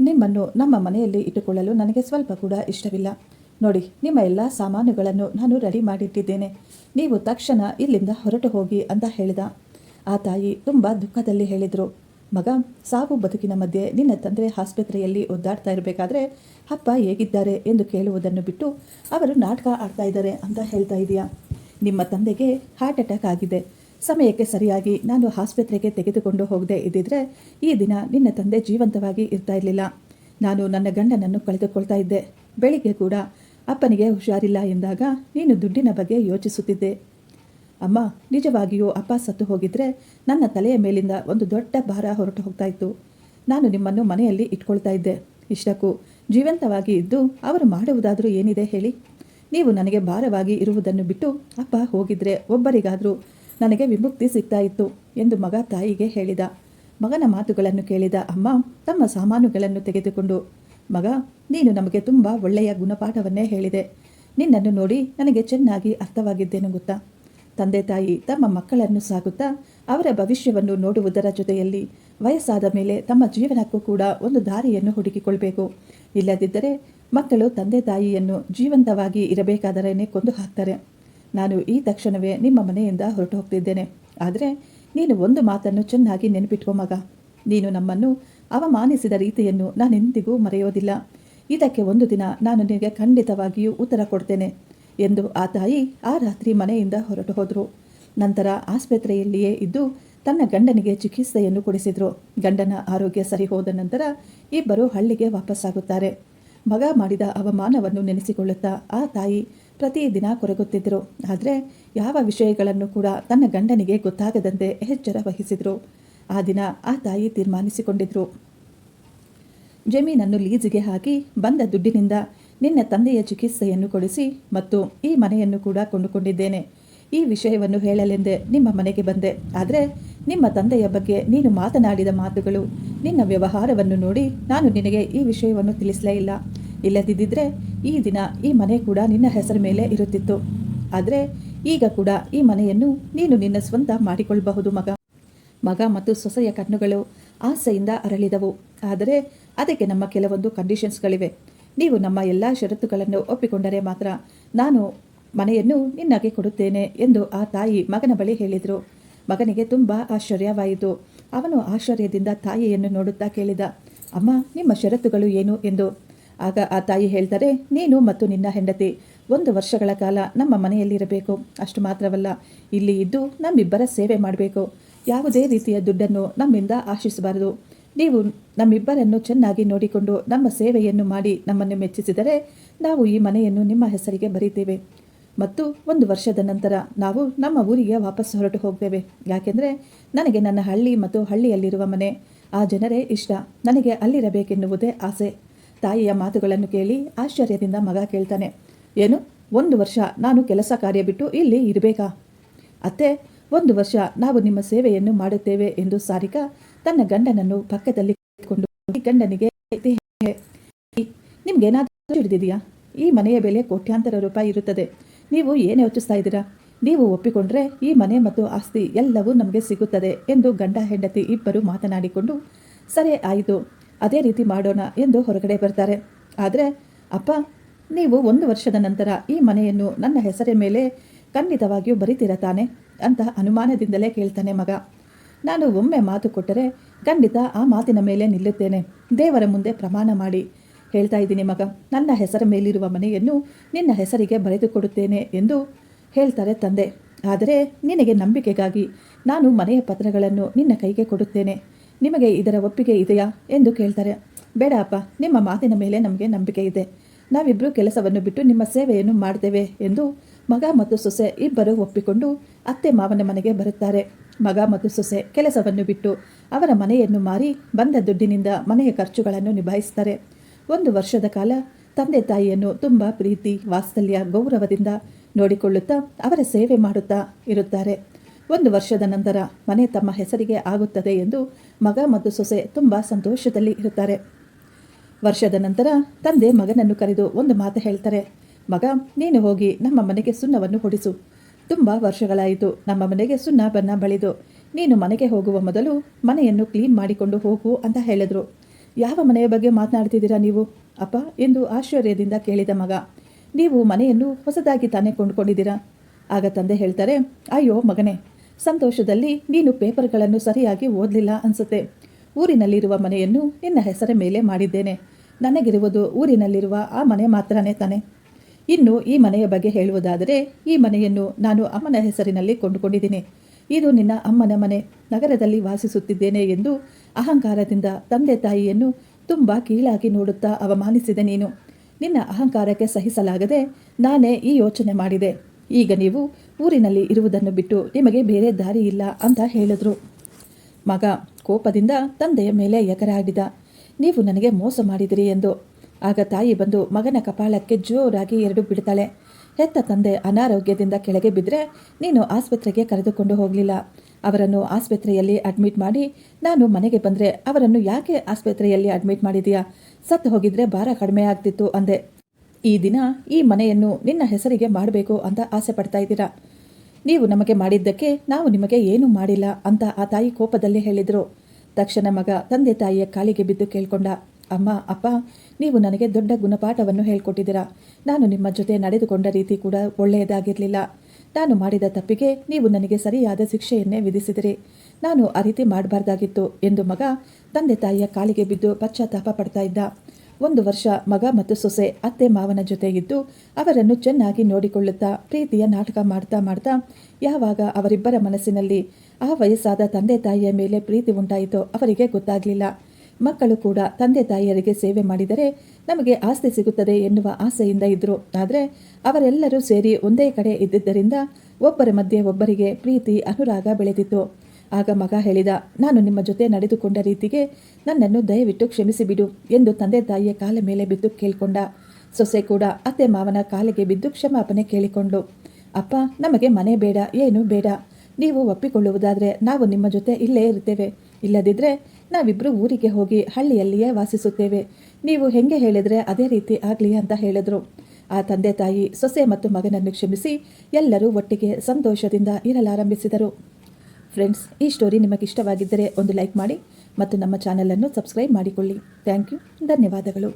Speaker 1: ನಿಮ್ಮನ್ನು ನಮ್ಮ ಮನೆಯಲ್ಲಿ ಇಟ್ಟುಕೊಳ್ಳಲು ನನಗೆ ಸ್ವಲ್ಪ ಕೂಡ ಇಷ್ಟವಿಲ್ಲ. ನೋಡಿ, ನಿಮ್ಮ ಎಲ್ಲ ಸಾಮಾನುಗಳನ್ನು ನಾನು ರೆಡಿ ಮಾಡಿಟ್ಟಿದ್ದೇನೆ. ನೀವು ತಕ್ಷಣ ಇಲ್ಲಿಂದ ಹೊರಟು ಹೋಗಿ ಅಂತ ಹೇಳಿದ. ಆ ತಾಯಿ ತುಂಬ ದುಃಖದಲ್ಲಿ ಹೇಳಿದರು. ಮಗ, ಸಾವು ಬದುಕಿನ ಮಧ್ಯೆ ನಿನ್ನ ತಂದೆ ಆಸ್ಪತ್ರೆಯಲ್ಲಿ ಒದ್ದಾಡ್ತಾ ಇರಬೇಕಾದ್ರೆ ಅಪ್ಪ ಹೇಗಿದ್ದಾರೆ ಎಂದು ಕೇಳುವುದನ್ನು ಬಿಟ್ಟು ಅವರು ನಾಟಕ ಆಡ್ತಾ ಇದ್ದಾರೆ ಅಂತ ಹೇಳ್ತಾ ಇದೆಯಾ? ನಿಮ್ಮ ತಂದೆಗೆ ಹಾರ್ಟ್ ಅಟ್ಯಾಕ್ ಆಗಿದೆ. ಸಮಯಕ್ಕೆ ಸರಿಯಾಗಿ ನಾನು ಆಸ್ಪತ್ರೆಗೆ ತೆಗೆದುಕೊಂಡು ಹೋಗದೆ ಇದ್ದಿದ್ರೆ ಈ ದಿನ ನಿನ್ನ ತಂದೆ ಜೀವಂತವಾಗಿ ಇರ್ತಾ ಇರಲಿಲ್ಲ. ನಾನು ನನ್ನ ಗಂಡನನ್ನು ಕಳೆದುಕೊಳ್ತಾ ಇದ್ದೆ. ಬೆಳಿಗ್ಗೆ ಕೂಡ ಅಪ್ಪನಿಗೆ ಹುಷಾರಿಲ್ಲ ಎಂದಾಗ ನೀನು ದುಡ್ಡಿನ ಬಗ್ಗೆ ಯೋಚಿಸುತ್ತಿದ್ದೆ. ಅಮ್ಮ, ನಿಜವಾಗಿಯೂ ಅಪ್ಪ ಸತ್ತು ಹೋಗಿದ್ರೆ ನನ್ನ ತಲೆಯ ಮೇಲಿಂದ ಒಂದು ದೊಡ್ಡ ಭಾರ ಹೊರಟು ಹೋಗ್ತಾ ಇತ್ತು. ನಾನು ನಿಮ್ಮನ್ನು ಮನೆಯಲ್ಲಿ ಇಟ್ಕೊಳ್ತಾ ಇದ್ದೆ. ಇಷ್ಟಕ್ಕೂ ಜೀವಂತವಾಗಿ ಇದ್ದು ಅವರು ಮಾಡುವುದಾದರೂ ಏನಿದೆ ಹೇಳಿ. ನೀವು ನನಗೆ ಭಾರವಾಗಿ ಇರುವುದನ್ನು ಬಿಟ್ಟು ಅಪ್ಪ ಹೋಗಿದ್ರೆ ಒಬ್ಬರಿಗಾದರೂ ನನಗೆ ವಿಮುಕ್ತಿ ಸಿಗ್ತಾ ಇತ್ತು ಎಂದು ಮಗ ತಾಯಿಗೆ ಹೇಳಿದ. ಮಗನ ಮಾತುಗಳನ್ನು ಕೇಳಿದ ಅಮ್ಮ ತಮ್ಮ ಸಾಮಾನುಗಳನ್ನು ತೆಗೆದುಕೊಂಡು, ಮಗ, ನೀನು ನಮಗೆ ತುಂಬ ಒಳ್ಳೆಯ ಗುಣಪಾಠವನ್ನೇ ಹೇಳಿದೆ. ನಿನ್ನನ್ನು ನೋಡಿ ನನಗೆ ಚೆನ್ನಾಗಿ ಅರ್ಥವಾಗಿದ್ದೇನು ಗೊತ್ತಾ? ತಂದೆ ತಾಯಿ ತಮ್ಮ ಮಕ್ಕಳನ್ನು ಸಾಗುತ್ತಾ ಅವರ ಭವಿಷ್ಯವನ್ನು ನೋಡುವುದರ ಜೊತೆಯಲ್ಲಿ ವಯಸ್ಸಾದ ಮೇಲೆ ತಮ್ಮ ಜೀವನಕ್ಕೂ ಕೂಡ ಒಂದು ದಾರಿಯನ್ನು ಹುಡುಕಿಕೊಳ್ಬೇಕು. ಇಲ್ಲದಿದ್ದರೆ ಮಕ್ಕಳು ತಂದೆ ತಾಯಿಯನ್ನು ಜೀವಂತವಾಗಿ ಇರಬೇಕಾದರೇನೆ ಕೊಂದು ಹಾಕ್ತಾರೆ. ನಾನು ಈ ತಕ್ಷಣವೇ ನಿಮ್ಮ ಮನೆಯಿಂದ ಹೊರಟು ಹೋಗ್ತಿದ್ದೇನೆ. ಆದರೆ ನೀನು ಒಂದು ಮಾತನ್ನು ಚೆನ್ನಾಗಿ ನೆನಪಿಟ್ಕೋ ಮಗ. ನೀನು ನಮ್ಮನ್ನು ಅವಮಾನಿಸಿದ ರೀತಿಯನ್ನು ನಾನೆಂದಿಗೂ ಮರೆಯೋದಿಲ್ಲ. ಇದಕ್ಕೆ ಒಂದು ದಿನ ನಾನು ನಿನಗೆ ಖಂಡಿತವಾಗಿಯೂ ಉತ್ತರ ಕೊಡ್ತೇನೆ. ಎಂದು ಆ ತಾಯಿ ಆ ರಾತ್ರಿ ಮನೆಯಿಂದ ಹೊರಟು ಹೋದರು. ನಂತರ ಆಸ್ಪತ್ರೆಯಲ್ಲಿಯೇ ಇದ್ದು ತನ್ನ ಗಂಡನಿಗೆ ಚಿಕಿತ್ಸೆಯನ್ನು ಕೊಡಿಸಿದ್ರು. ಗಂಡನ ಆರೋಗ್ಯ ಸರಿ ಹೋದ ನಂತರ ಇಬ್ಬರು ಹಳ್ಳಿಗೆ ವಾಪಸ್ಸಾಗುತ್ತಾರೆ. ಮಗ ಮಾಡಿದ ಅವಮಾನವನ್ನು ನೆನೆಸಿಕೊಳ್ಳುತ್ತಾ ಆ ತಾಯಿ ಪ್ರತಿದಿನ ಕೊರಗುತ್ತಿದ್ದರು ಆದರೆ ಯಾವ ವಿಷಯಗಳನ್ನು ಕೂಡ ತನ್ನ ಗಂಡನಿಗೆ ಗೊತ್ತಾಗದಂತೆ ಎಚ್ಚರ ವಹಿಸಿದರು. ಆ ದಿನ ಆ ತಾಯಿ ತೀರ್ಮಾನಿಸಿಕೊಂಡಿದ್ರು. ಜಮೀನನ್ನು ಲೀಜಿಗೆ ಹಾಕಿ ಬಂದ ದುಡ್ಡಿನಿಂದ ನಿನ್ನ ತಂದೆಯ ಚಿಕಿತ್ಸೆಯನ್ನು ಕೊಡಿಸಿ ಮತ್ತು ಈ ಮನೆಯನ್ನು ಕೂಡ ಕೊಂಡುಕೊಂಡಿದ್ದೇನೆ. ಈ ವಿಷಯವನ್ನು ಹೇಳಲೆಂದೇ ನಿಮ್ಮ ಮನೆಗೆ ಬಂದೆ. ಆದರೆ ನಿಮ್ಮ ತಂದೆಯ ಬಗ್ಗೆ ನೀನು ಮಾತನಾಡಿದ ಮಾತುಗಳು, ನಿನ್ನ ವ್ಯವಹಾರವನ್ನು ನೋಡಿ ನಾನು ನಿನಗೆ ಈ ವಿಷಯವನ್ನು ತಿಳಿಸಲೇ ಇಲ್ಲ. ಇಲ್ಲದಿದ್ದರೆ ಈ ದಿನ ಈ ಮನೆ ಕೂಡ ನಿನ್ನ ಹೆಸರ ಮೇಲೆ ಇರುತ್ತಿತ್ತು. ಆದರೆ ಈಗ ಕೂಡ ಈ ಮನೆಯನ್ನು ನೀನು ನಿನ್ನ ಸ್ವಂತ ಮಾಡಿಕೊಳ್ಳಬಹುದು ಮಗ. ಮಗ ಮತ್ತು ಸೊಸೆಯ ಕಣ್ಣುಗಳು ಆಸೆಯಿಂದ ಅರಳಿದವು. ಆದರೆ ಅದಕ್ಕೆ ನಮ್ಮ ಕೆಲವೊಂದು ಕಂಡೀಷನ್ಸ್ಗಳಿವೆ ನೀವು ನಮ್ಮ ಎಲ್ಲ ಷರತ್ತುಗಳನ್ನು ಒಪ್ಪಿಕೊಂಡರೆ ಮಾತ್ರ ನಾನು ಮನೆಯನ್ನು ನಿನ್ನಗೆ ಕೊಡುತ್ತೇನೆ ಎಂದು ಆ ತಾಯಿ ಮಗನ ಬಳಿ ಹೇಳಿದರು. ಮಗನಿಗೆ ತುಂಬ ಆಶ್ಚರ್ಯವಾಯಿತು. ಅವನು ಆಶ್ಚರ್ಯದಿಂದ ತಾಯಿಯನ್ನು ನೋಡುತ್ತಾ ಕೇಳಿದ, ಅಮ್ಮ, ನಿಮ್ಮ ಷರತ್ತುಗಳು ಏನು? ಎಂದು. ಆಗ ಆ ತಾಯಿ ಹೇಳ್ತಾರೆ, ನೀನು ಮತ್ತು ನಿನ್ನ ಹೆಂಡತಿ, ಒಂದು ವರ್ಷಗಳ ಕಾಲ ನಮ್ಮ ಮನೆಯಲ್ಲಿರಬೇಕು. ಅಷ್ಟು ಮಾತ್ರವಲ್ಲ, ಇಲ್ಲಿ ಇದ್ದು ನಮ್ಮಿಬ್ಬರ ಸೇವೆ ಮಾಡಬೇಕು. ಯಾವುದೇ ರೀತಿಯ ದುಡ್ಡನ್ನು ನಮ್ಮಿಂದ ಆಶಿಸಬಾರದು. ನೀವು ನಮ್ಮಿಬ್ಬರನ್ನು ಚೆನ್ನಾಗಿ ನೋಡಿಕೊಂಡು ನಮ್ಮ ಸೇವೆಯನ್ನು ಮಾಡಿ ನಮ್ಮನ್ನು ಮೆಚ್ಚಿಸಿದರೆ ನಾವು ಈ ಮನೆಯನ್ನು ನಿಮ್ಮ ಹೆಸರಿಗೆ ಬರೀತೇವೆ ಮತ್ತು ಒಂದು ವರ್ಷದ ನಂತರ ನಾವು ನಮ್ಮ ಊರಿಗೆ ವಾಪಸ್ ಹೊರಟು ಹೋಗ್ತೇವೆ ಯಾಕೆಂದರೆ ನನಗೆ ನನ್ನ ಹಳ್ಳಿ ಮತ್ತು ಹಳ್ಳಿಯಲ್ಲಿರುವ ಮನೆ, ಆ ಜನರೇ ಇಷ್ಟ. ನನಗೆ ಅಲ್ಲಿರಬೇಕೆನ್ನುವುದೇ ಆಸೆ. ತಾಯಿಯ ಮಾತುಗಳನ್ನು ಕೇಳಿ ಆಶ್ಚರ್ಯದಿಂದ ಮಗ ಕೇಳ್ತಾನೆ, ಏನು, ಒಂದು ವರ್ಷ ನಾನು ಕೆಲಸ ಕಾರ್ಯ ಬಿಟ್ಟು ಇಲ್ಲಿ ಇರಬೇಕಾ? ಅತ್ತೆ ಒಂದು ವರ್ಷ ನಾವು ನಿಮ್ಮ ಸೇವೆಯನ್ನು ಮಾಡುತ್ತೇವೆ ಎಂದು ಸಾರಿಕಾ ತನ್ನ ಗಂಡನನ್ನು ಪಕ್ಕದಲ್ಲಿ ಕೊಂಡು ಗಂಡನಿಗೆ ನಿಮ್ಗೇನಾದರೂ ಹಿಡಿದಿದೆಯಾ? ಈ ಮನೆಯ ಬೆಲೆ ಕೋಟ್ಯಾಂತರ ರೂಪಾಯಿ ಇರುತ್ತದೆ. ನೀವು ಏನು ಯೋಚಿಸ್ತಾ ಇದ್ದೀರಾ? ನೀವು ಒಪ್ಪಿಕೊಂಡ್ರೆ ಈ ಮನೆ ಮತ್ತು ಆಸ್ತಿ ಎಲ್ಲವೂ ನಮಗೆ ಸಿಗುತ್ತದೆ ಎಂದು ಗಂಡ ಹೆಂಡತಿ ಇಬ್ಬರು ಮಾತನಾಡಿಕೊಂಡು, ಸರಿ ಆಯಿತು, ಅದೇ ರೀತಿ ಮಾಡೋಣ ಎಂದು ಹೊರಗಡೆ ಬರ್ತಾರೆ. ಆದರೆ, ಅಪ್ಪ, ನೀವು ಒಂದು ವರ್ಷದ ನಂತರ ಈ ಮನೆಯನ್ನು ನನ್ನ ಹೆಸರ ಮೇಲೆ ಖಂಡಿತವಾಗಿಯೂ ಬರಿತೀರ ತಾನೆ? ಅಂತ ಅನುಮಾನದಿಂದಲೇ ಕೇಳ್ತಾನೆ ಮಗ. ನಾನು ಒಮ್ಮೆ ಮಾತು ಕೊಟ್ಟರೆ ಖಂಡಿತ ಆ ಮಾತಿನ ಮೇಲೆ ನಿಲ್ಲುತ್ತೇನೆ. ದೇವರ ಮುಂದೆ ಪ್ರಮಾಣ ಮಾಡಿ. ಹೇಳ್ತಾ ಇದ್ದೀನಿ ಮಗ, ನನ್ನ ಹೆಸರ ಮೇಲಿರುವ ಮನೆಯನ್ನು ನಿನ್ನ ಹೆಸರಿಗೆ ಬರೆದುಕೊಡುತ್ತೇನೆ ಎಂದು ಹೇಳ್ತಾರೆ ತಂದೆ. ಆದರೆ ನಿನಗೆ ನಂಬಿಕೆಗಾಗಿ ನಾನು ಮನೆಯ ಪತ್ರಗಳನ್ನು ನಿನ್ನ ಕೈಗೆ ಕೊಡುತ್ತೇನೆ. ನಿಮಗೆ ಇದರ ಒಪ್ಪಿಗೆ ಇದೆಯಾ ಎಂದು ಕೇಳ್ತಾರೆ. ಬೇಡ ಅಪ್ಪ, ನಿಮ್ಮ ಮಾತಿನ ಮೇಲೆ ನಮಗೆ ನಂಬಿಕೆ ಇದೆ. ನಾವಿಬ್ಬರೂ ಕೆಲಸವನ್ನು ಬಿಟ್ಟು ನಿಮ್ಮ ಸೇವೆಯನ್ನು ಮಾಡ್ತೇವೆ ಎಂದು ಮಗ ಮತ್ತು ಸೊಸೆ ಇಬ್ಬರು ಒಪ್ಪಿಕೊಂಡು ಅತ್ತೆ ಮಾವನ ಮನೆಗೆ ಬರುತ್ತಾರೆ. ಮಗ ಮತ್ತು ಸೊಸೆ ಕೆಲಸವನ್ನು ಬಿಟ್ಟು ಅವರ ಮನೆಯನ್ನು ಮಾರಿ ಬಂದ ದುಡ್ಡಿನಿಂದ ಮನೆಯ ಖರ್ಚುಗಳನ್ನು ನಿಭಾಯಿಸ್ತಾರೆ ಒಂದು ವರ್ಷದ ಕಾಲ ತಂದೆ ತಾಯಿಯನ್ನು ತುಂಬ ಪ್ರೀತಿ, ವಾತ್ಸಲ್ಯ, ಗೌರವದಿಂದ ನೋಡಿಕೊಳ್ಳುತ್ತಾ ಅವರ ಸೇವೆ ಮಾಡುತ್ತಾ ಇರುತ್ತಾರೆ. ಒಂದು ವರ್ಷದ ನಂತರ ಮನೆ ತಮ್ಮ ಹೆಸರಿಗೆ ಆಗುತ್ತದೆ ಎಂದು ಮಗ ಮತ್ತು ಸೊಸೆ ತುಂಬ ಸಂತೋಷದಲ್ಲಿ ಇರುತ್ತಾರೆ. ವರ್ಷದ ನಂತರ ತಂದೆ ಮಗನನ್ನು ಕರೆದು ಒಂದು ಮಾತು ಹೇಳ್ತಾರೆ. ಮಗ, ನೀನು ಹೋಗಿ ನಮ್ಮ ಮನೆಗೆ ಸುಣ್ಣವನ್ನು ಹೊಡಿಸು. ತುಂಬ ವರ್ಷಗಳಾಯಿತು, ನಮ್ಮ ಮನೆಗೆ ಸುಣ್ಣ ಬಣ್ಣ ಬಳಿದು. ನೀನು ಮನೆಗೆ ಹೋಗುವ ಮೊದಲು ಮನೆಯನ್ನು ಕ್ಲೀನ್ ಮಾಡಿಕೊಂಡು ಹೋಗು ಅಂತ ಹೇಳಿದ್ರು. ಯಾವ ಮನೆಯ ಬಗ್ಗೆ ಮಾತನಾಡ್ತಿದ್ದೀರಾ ನೀವು? ಅಪ್ಪ ಎಂದು ಆಶ್ಚರ್ಯದಿಂದ ಕೇಳಿದ ಮಗ. ನೀವು ಮನೆಯನ್ನು ಹೊಸದಾಗಿ ತಾನೇ ಕೊಂಡುಕೊಂಡಿದ್ದೀರಾ? ಆಗ ತಂದೆ ಹೇಳ್ತಾರೆ, ಅಯ್ಯೋ ಮಗನೇ, ಸಂತೋಷದಲ್ಲಿ ನೀನು ಪೇಪರ್ಗಳನ್ನು ಸರಿಯಾಗಿ ಓದಲಿಲ್ಲ ಅನ್ಸುತ್ತೆ. ಊರಿನಲ್ಲಿರುವ ಮನೆಯನ್ನು ನಿನ್ನ ಹೆಸರ ಮೇಲೆ ಮಾಡಿದ್ದೇನೆ. ನನಗಿರುವುದು ಊರಿನಲ್ಲಿರುವ ಆ ಮನೆ ಮಾತ್ರನೇ ತಾನೆ. ಇನ್ನು ಈ ಮನೆಯ ಬಗ್ಗೆ ಹೇಳುವುದಾದರೆ, ಈ ಮನೆಯನ್ನು ನಾನು ಅಮ್ಮನ ಹೆಸರಿನಲ್ಲಿ ಕೊಂಡುಕೊಂಡಿದ್ದೀನಿ. ಇದು ನಿನ್ನ ಅಮ್ಮನ ಮನೆ. ನಗರದಲ್ಲಿ ವಾಸಿಸುತ್ತಿದ್ದೇನೆ ಎಂದು ಅಹಂಕಾರದಿಂದ ತಂದೆ ತಾಯಿಯನ್ನು ತುಂಬ ಕೀಳಾಗಿ ನೋಡುತ್ತಾ ಅವಮಾನಿಸಿದೆ ನೀನು. ನಿನ್ನ ಅಹಂಕಾರಕ್ಕೆ ಸಹಿಸಲಾಗದೆ ನಾನೇ ಈ ಯೋಚನೆ ಮಾಡಿದೆ. ಈಗ ನೀವು ಊರಿನಲ್ಲಿ ಇರುವುದನ್ನು ಬಿಟ್ಟು ನಿಮಗೆ ಬೇರೆ ದಾರಿ ಇಲ್ಲ ಅಂತ ಹೇಳಿದ್ರು. ಮಗ ಕೋಪದಿಂದ ತಂದೆಯ ಮೇಲೆ ಎಕರಾಗಿದ ನೀವು ನನಗೆ ಮೋಸ ಮಾಡಿದಿರಿ ಎಂದು ಆಗ ತಾಯಿ ಬಂದು ಮಗನ ಕಪಾಳಕ್ಕೆ ಜೋರಾಗಿ ಎರಡು ಬಿಡ್ತಾಳೆ. ಹೆತ್ತ ತಂದೆ ಅನಾರೋಗ್ಯದಿಂದ ಕೆಳಗೆ ಬಿದ್ದರೆ ನೀನು ಆಸ್ಪತ್ರೆಗೆ ಕರೆದುಕೊಂಡು ಹೋಗಲಿಲ್ಲ. ಅವರನ್ನು ಆಸ್ಪತ್ರೆಯಲ್ಲಿ ಅಡ್ಮಿಟ್ ಮಾಡಿ, ನಾನು ಮನೆಗೆ ಬಂದರೆ ಅವರನ್ನು ಯಾಕೆ ಆಸ್ಪತ್ರೆಯಲ್ಲಿ ಅಡ್ಮಿಟ್ ಮಾಡಿದೀಯಾ? ಸತ್ತು ಹೋಗಿದ್ರೆ ಭಾರ ಕಡಿಮೆ ಆಗ್ತಿತ್ತು ಅಂದೆ. ಈ ದಿನ ಈ ಮನೆಯನ್ನು ನಿನ್ನ ಹೆಸರಿಗೆ ಮಾಡಬೇಕು ಅಂತ ಆಸೆ ಪಡ್ತಾ ಇದ್ದೀರಾ? ನೀವು ನಮಗೆ ಮಾಡಿದ್ದಕ್ಕೆ ನಾವು ನಿಮಗೆ ಏನೂ ಮಾಡಿಲ್ಲ ಅಂತ ಆ ತಾಯಿ ಕೋಪದಲ್ಲಿ ಹೇಳಿದರು. ತಕ್ಷಣ ಮಗ ತಂದೆ ತಾಯಿಯ ಕಾಲಿಗೆ ಬಿದ್ದು ಕೇಳ್ಕೊಂಡ. ಅಮ್ಮ, ಅಪ್ಪ, ನೀವು ನನಗೆ ದೊಡ್ಡ ಗುಣಪಾಠವನ್ನು ಹೇಳ್ಕೊಟ್ಟಿದ್ದೀರಾ. ನಾನು ನಿಮ್ಮ ಜೊತೆ ನಡೆದುಕೊಂಡ ರೀತಿ ಕೂಡ ಒಳ್ಳೆಯದಾಗಿರಲಿಲ್ಲ. ನಾನು ಮಾಡಿದ ತಪ್ಪಿಗೆ ನೀವು ನನಗೆ ಸರಿಯಾದ ಶಿಕ್ಷೆಯನ್ನೇ ವಿಧಿಸಿದಿರಿ. ನಾನು ಆ ರೀತಿ ಮಾಡಬಾರ್ದಾಗಿತ್ತು ಎಂದು ಮಗ ತಂದೆ ತಾಯಿಯ ಕಾಲಿಗೆ ಬಿದ್ದು ಪಶ್ಚಾತ್ತಾಪ ಪಡ್ತಾ ಇದ್ದ. ಒಂದು ವರ್ಷ ಮಗ ಮತ್ತು ಸೊಸೆ, ಅತ್ತೆ ಮಾವನ ಜೊತೆ ಇದ್ದು ಅವರನ್ನು ಚೆನ್ನಾಗಿ ನೋಡಿಕೊಳ್ಳುತ್ತಾ ಪ್ರೀತಿಯ ನಾಟಕ ಮಾಡ್ತಾ ಮಾಡ್ತಾ ಯಾವಾಗ ಅವರಿಬ್ಬರ ಮನಸ್ಸಿನಲ್ಲಿ ಆ ವಯಸ್ಸಾದ ತಂದೆ ತಾಯಿಯ ಮೇಲೆ ಪ್ರೀತಿ ಉಂಟಾಯಿತೋ ಅವರಿಗೆ ಗೊತ್ತಾಗಲಿಲ್ಲ. ಮಕ್ಕಳು ಕೂಡ ತಂದೆ ತಾಯಿಯರಿಗೆ ಸೇವೆ ಮಾಡಿದರೆ ನಮಗೆ ಆಸ್ತಿ ಸಿಗುತ್ತದೆ ಎನ್ನುವ ಆಸೆಯಿಂದ ಇದ್ದರು ಆದರೆ ಅವರೆಲ್ಲರೂ ಸೇರಿ ಒಂದೇ ಕಡೆ ಇದ್ದಿದ್ದರಿಂದ ಒಬ್ಬರ ಮಧ್ಯೆ ಒಬ್ಬರಿಗೆ ಪ್ರೀತಿ, ಅನುರಾಗ ಬೆಳೆದಿತ್ತು. ಆಗ ಮಗ ಹೇಳಿದ, ನಾನು ನಿಮ್ಮ ಜೊತೆ ನಡೆದುಕೊಂಡ ರೀತಿಗೆ ನನ್ನನ್ನು ದಯವಿಟ್ಟು ಕ್ಷಮಿಸಿಬಿಡು ಎಂದು ತಂದೆ ತಾಯಿಯ ಕಾಲ ಮೇಲೆ ಬಿದ್ದು ಕೇಳಿಕೊಂಡ. ಸೊಸೆ ಕೂಡ ಅತ್ತೆ ಮಾವನ ಕಾಲಿಗೆ ಬಿದ್ದು ಕ್ಷಮಾಪಣೆ ಕೇಳಿಕೊಂಡು, ಅಪ್ಪ, ನಮಗೆ ಮನೆ ಬೇಡ, ಏನು ಬೇಡ. ನೀವು ಒಪ್ಪಿಕೊಳ್ಳುವುದಾದರೆ ನಾವು ನಿಮ್ಮ ಜೊತೆ ಇಲ್ಲೇ ಇರ್ತೇವೆ. ಇಲ್ಲದಿದ್ದರೆ ನಾವಿಬ್ಬರು ಊರಿಗೆ ಹೋಗಿ ಹಳ್ಳಿಯಲ್ಲಿಯೇ ವಾಸಿಸುತ್ತೇವೆ. ನೀವು ಹೆಂಗೆ ಹೇಳಿದರೆ ಅದೇ ರೀತಿ ಆಗಲಿ ಅಂತ ಹೇಳಿದರು. ಆ ತಂದೆ ತಾಯಿ, ಸೊಸೆ ಮತ್ತು ಮಗನನ್ನು ಕ್ಷಮಿಸಿ ಎಲ್ಲರೂ ಒಟ್ಟಿಗೆ ಸಂತೋಷದಿಂದ ಇರಲಾರಂಭಿಸಿದರು. ಫ್ರೆಂಡ್ಸ್, ಈ ಸ್ಟೋರಿ ನಿಮಗೆ ಇಷ್ಟವಾಗಿದ್ದರೆ ಒಂದು ಲೈಕ್ ಮಾಡಿ ಮತ್ತು ನಮ್ಮ ಚಾನಲನ್ನು ಸಬ್ಸ್ಕ್ರೈಬ್ ಮಾಡಿಕೊಳ್ಳಿ. ಥ್ಯಾಂಕ್ ಯು, ಧನ್ಯವಾದಗಳು.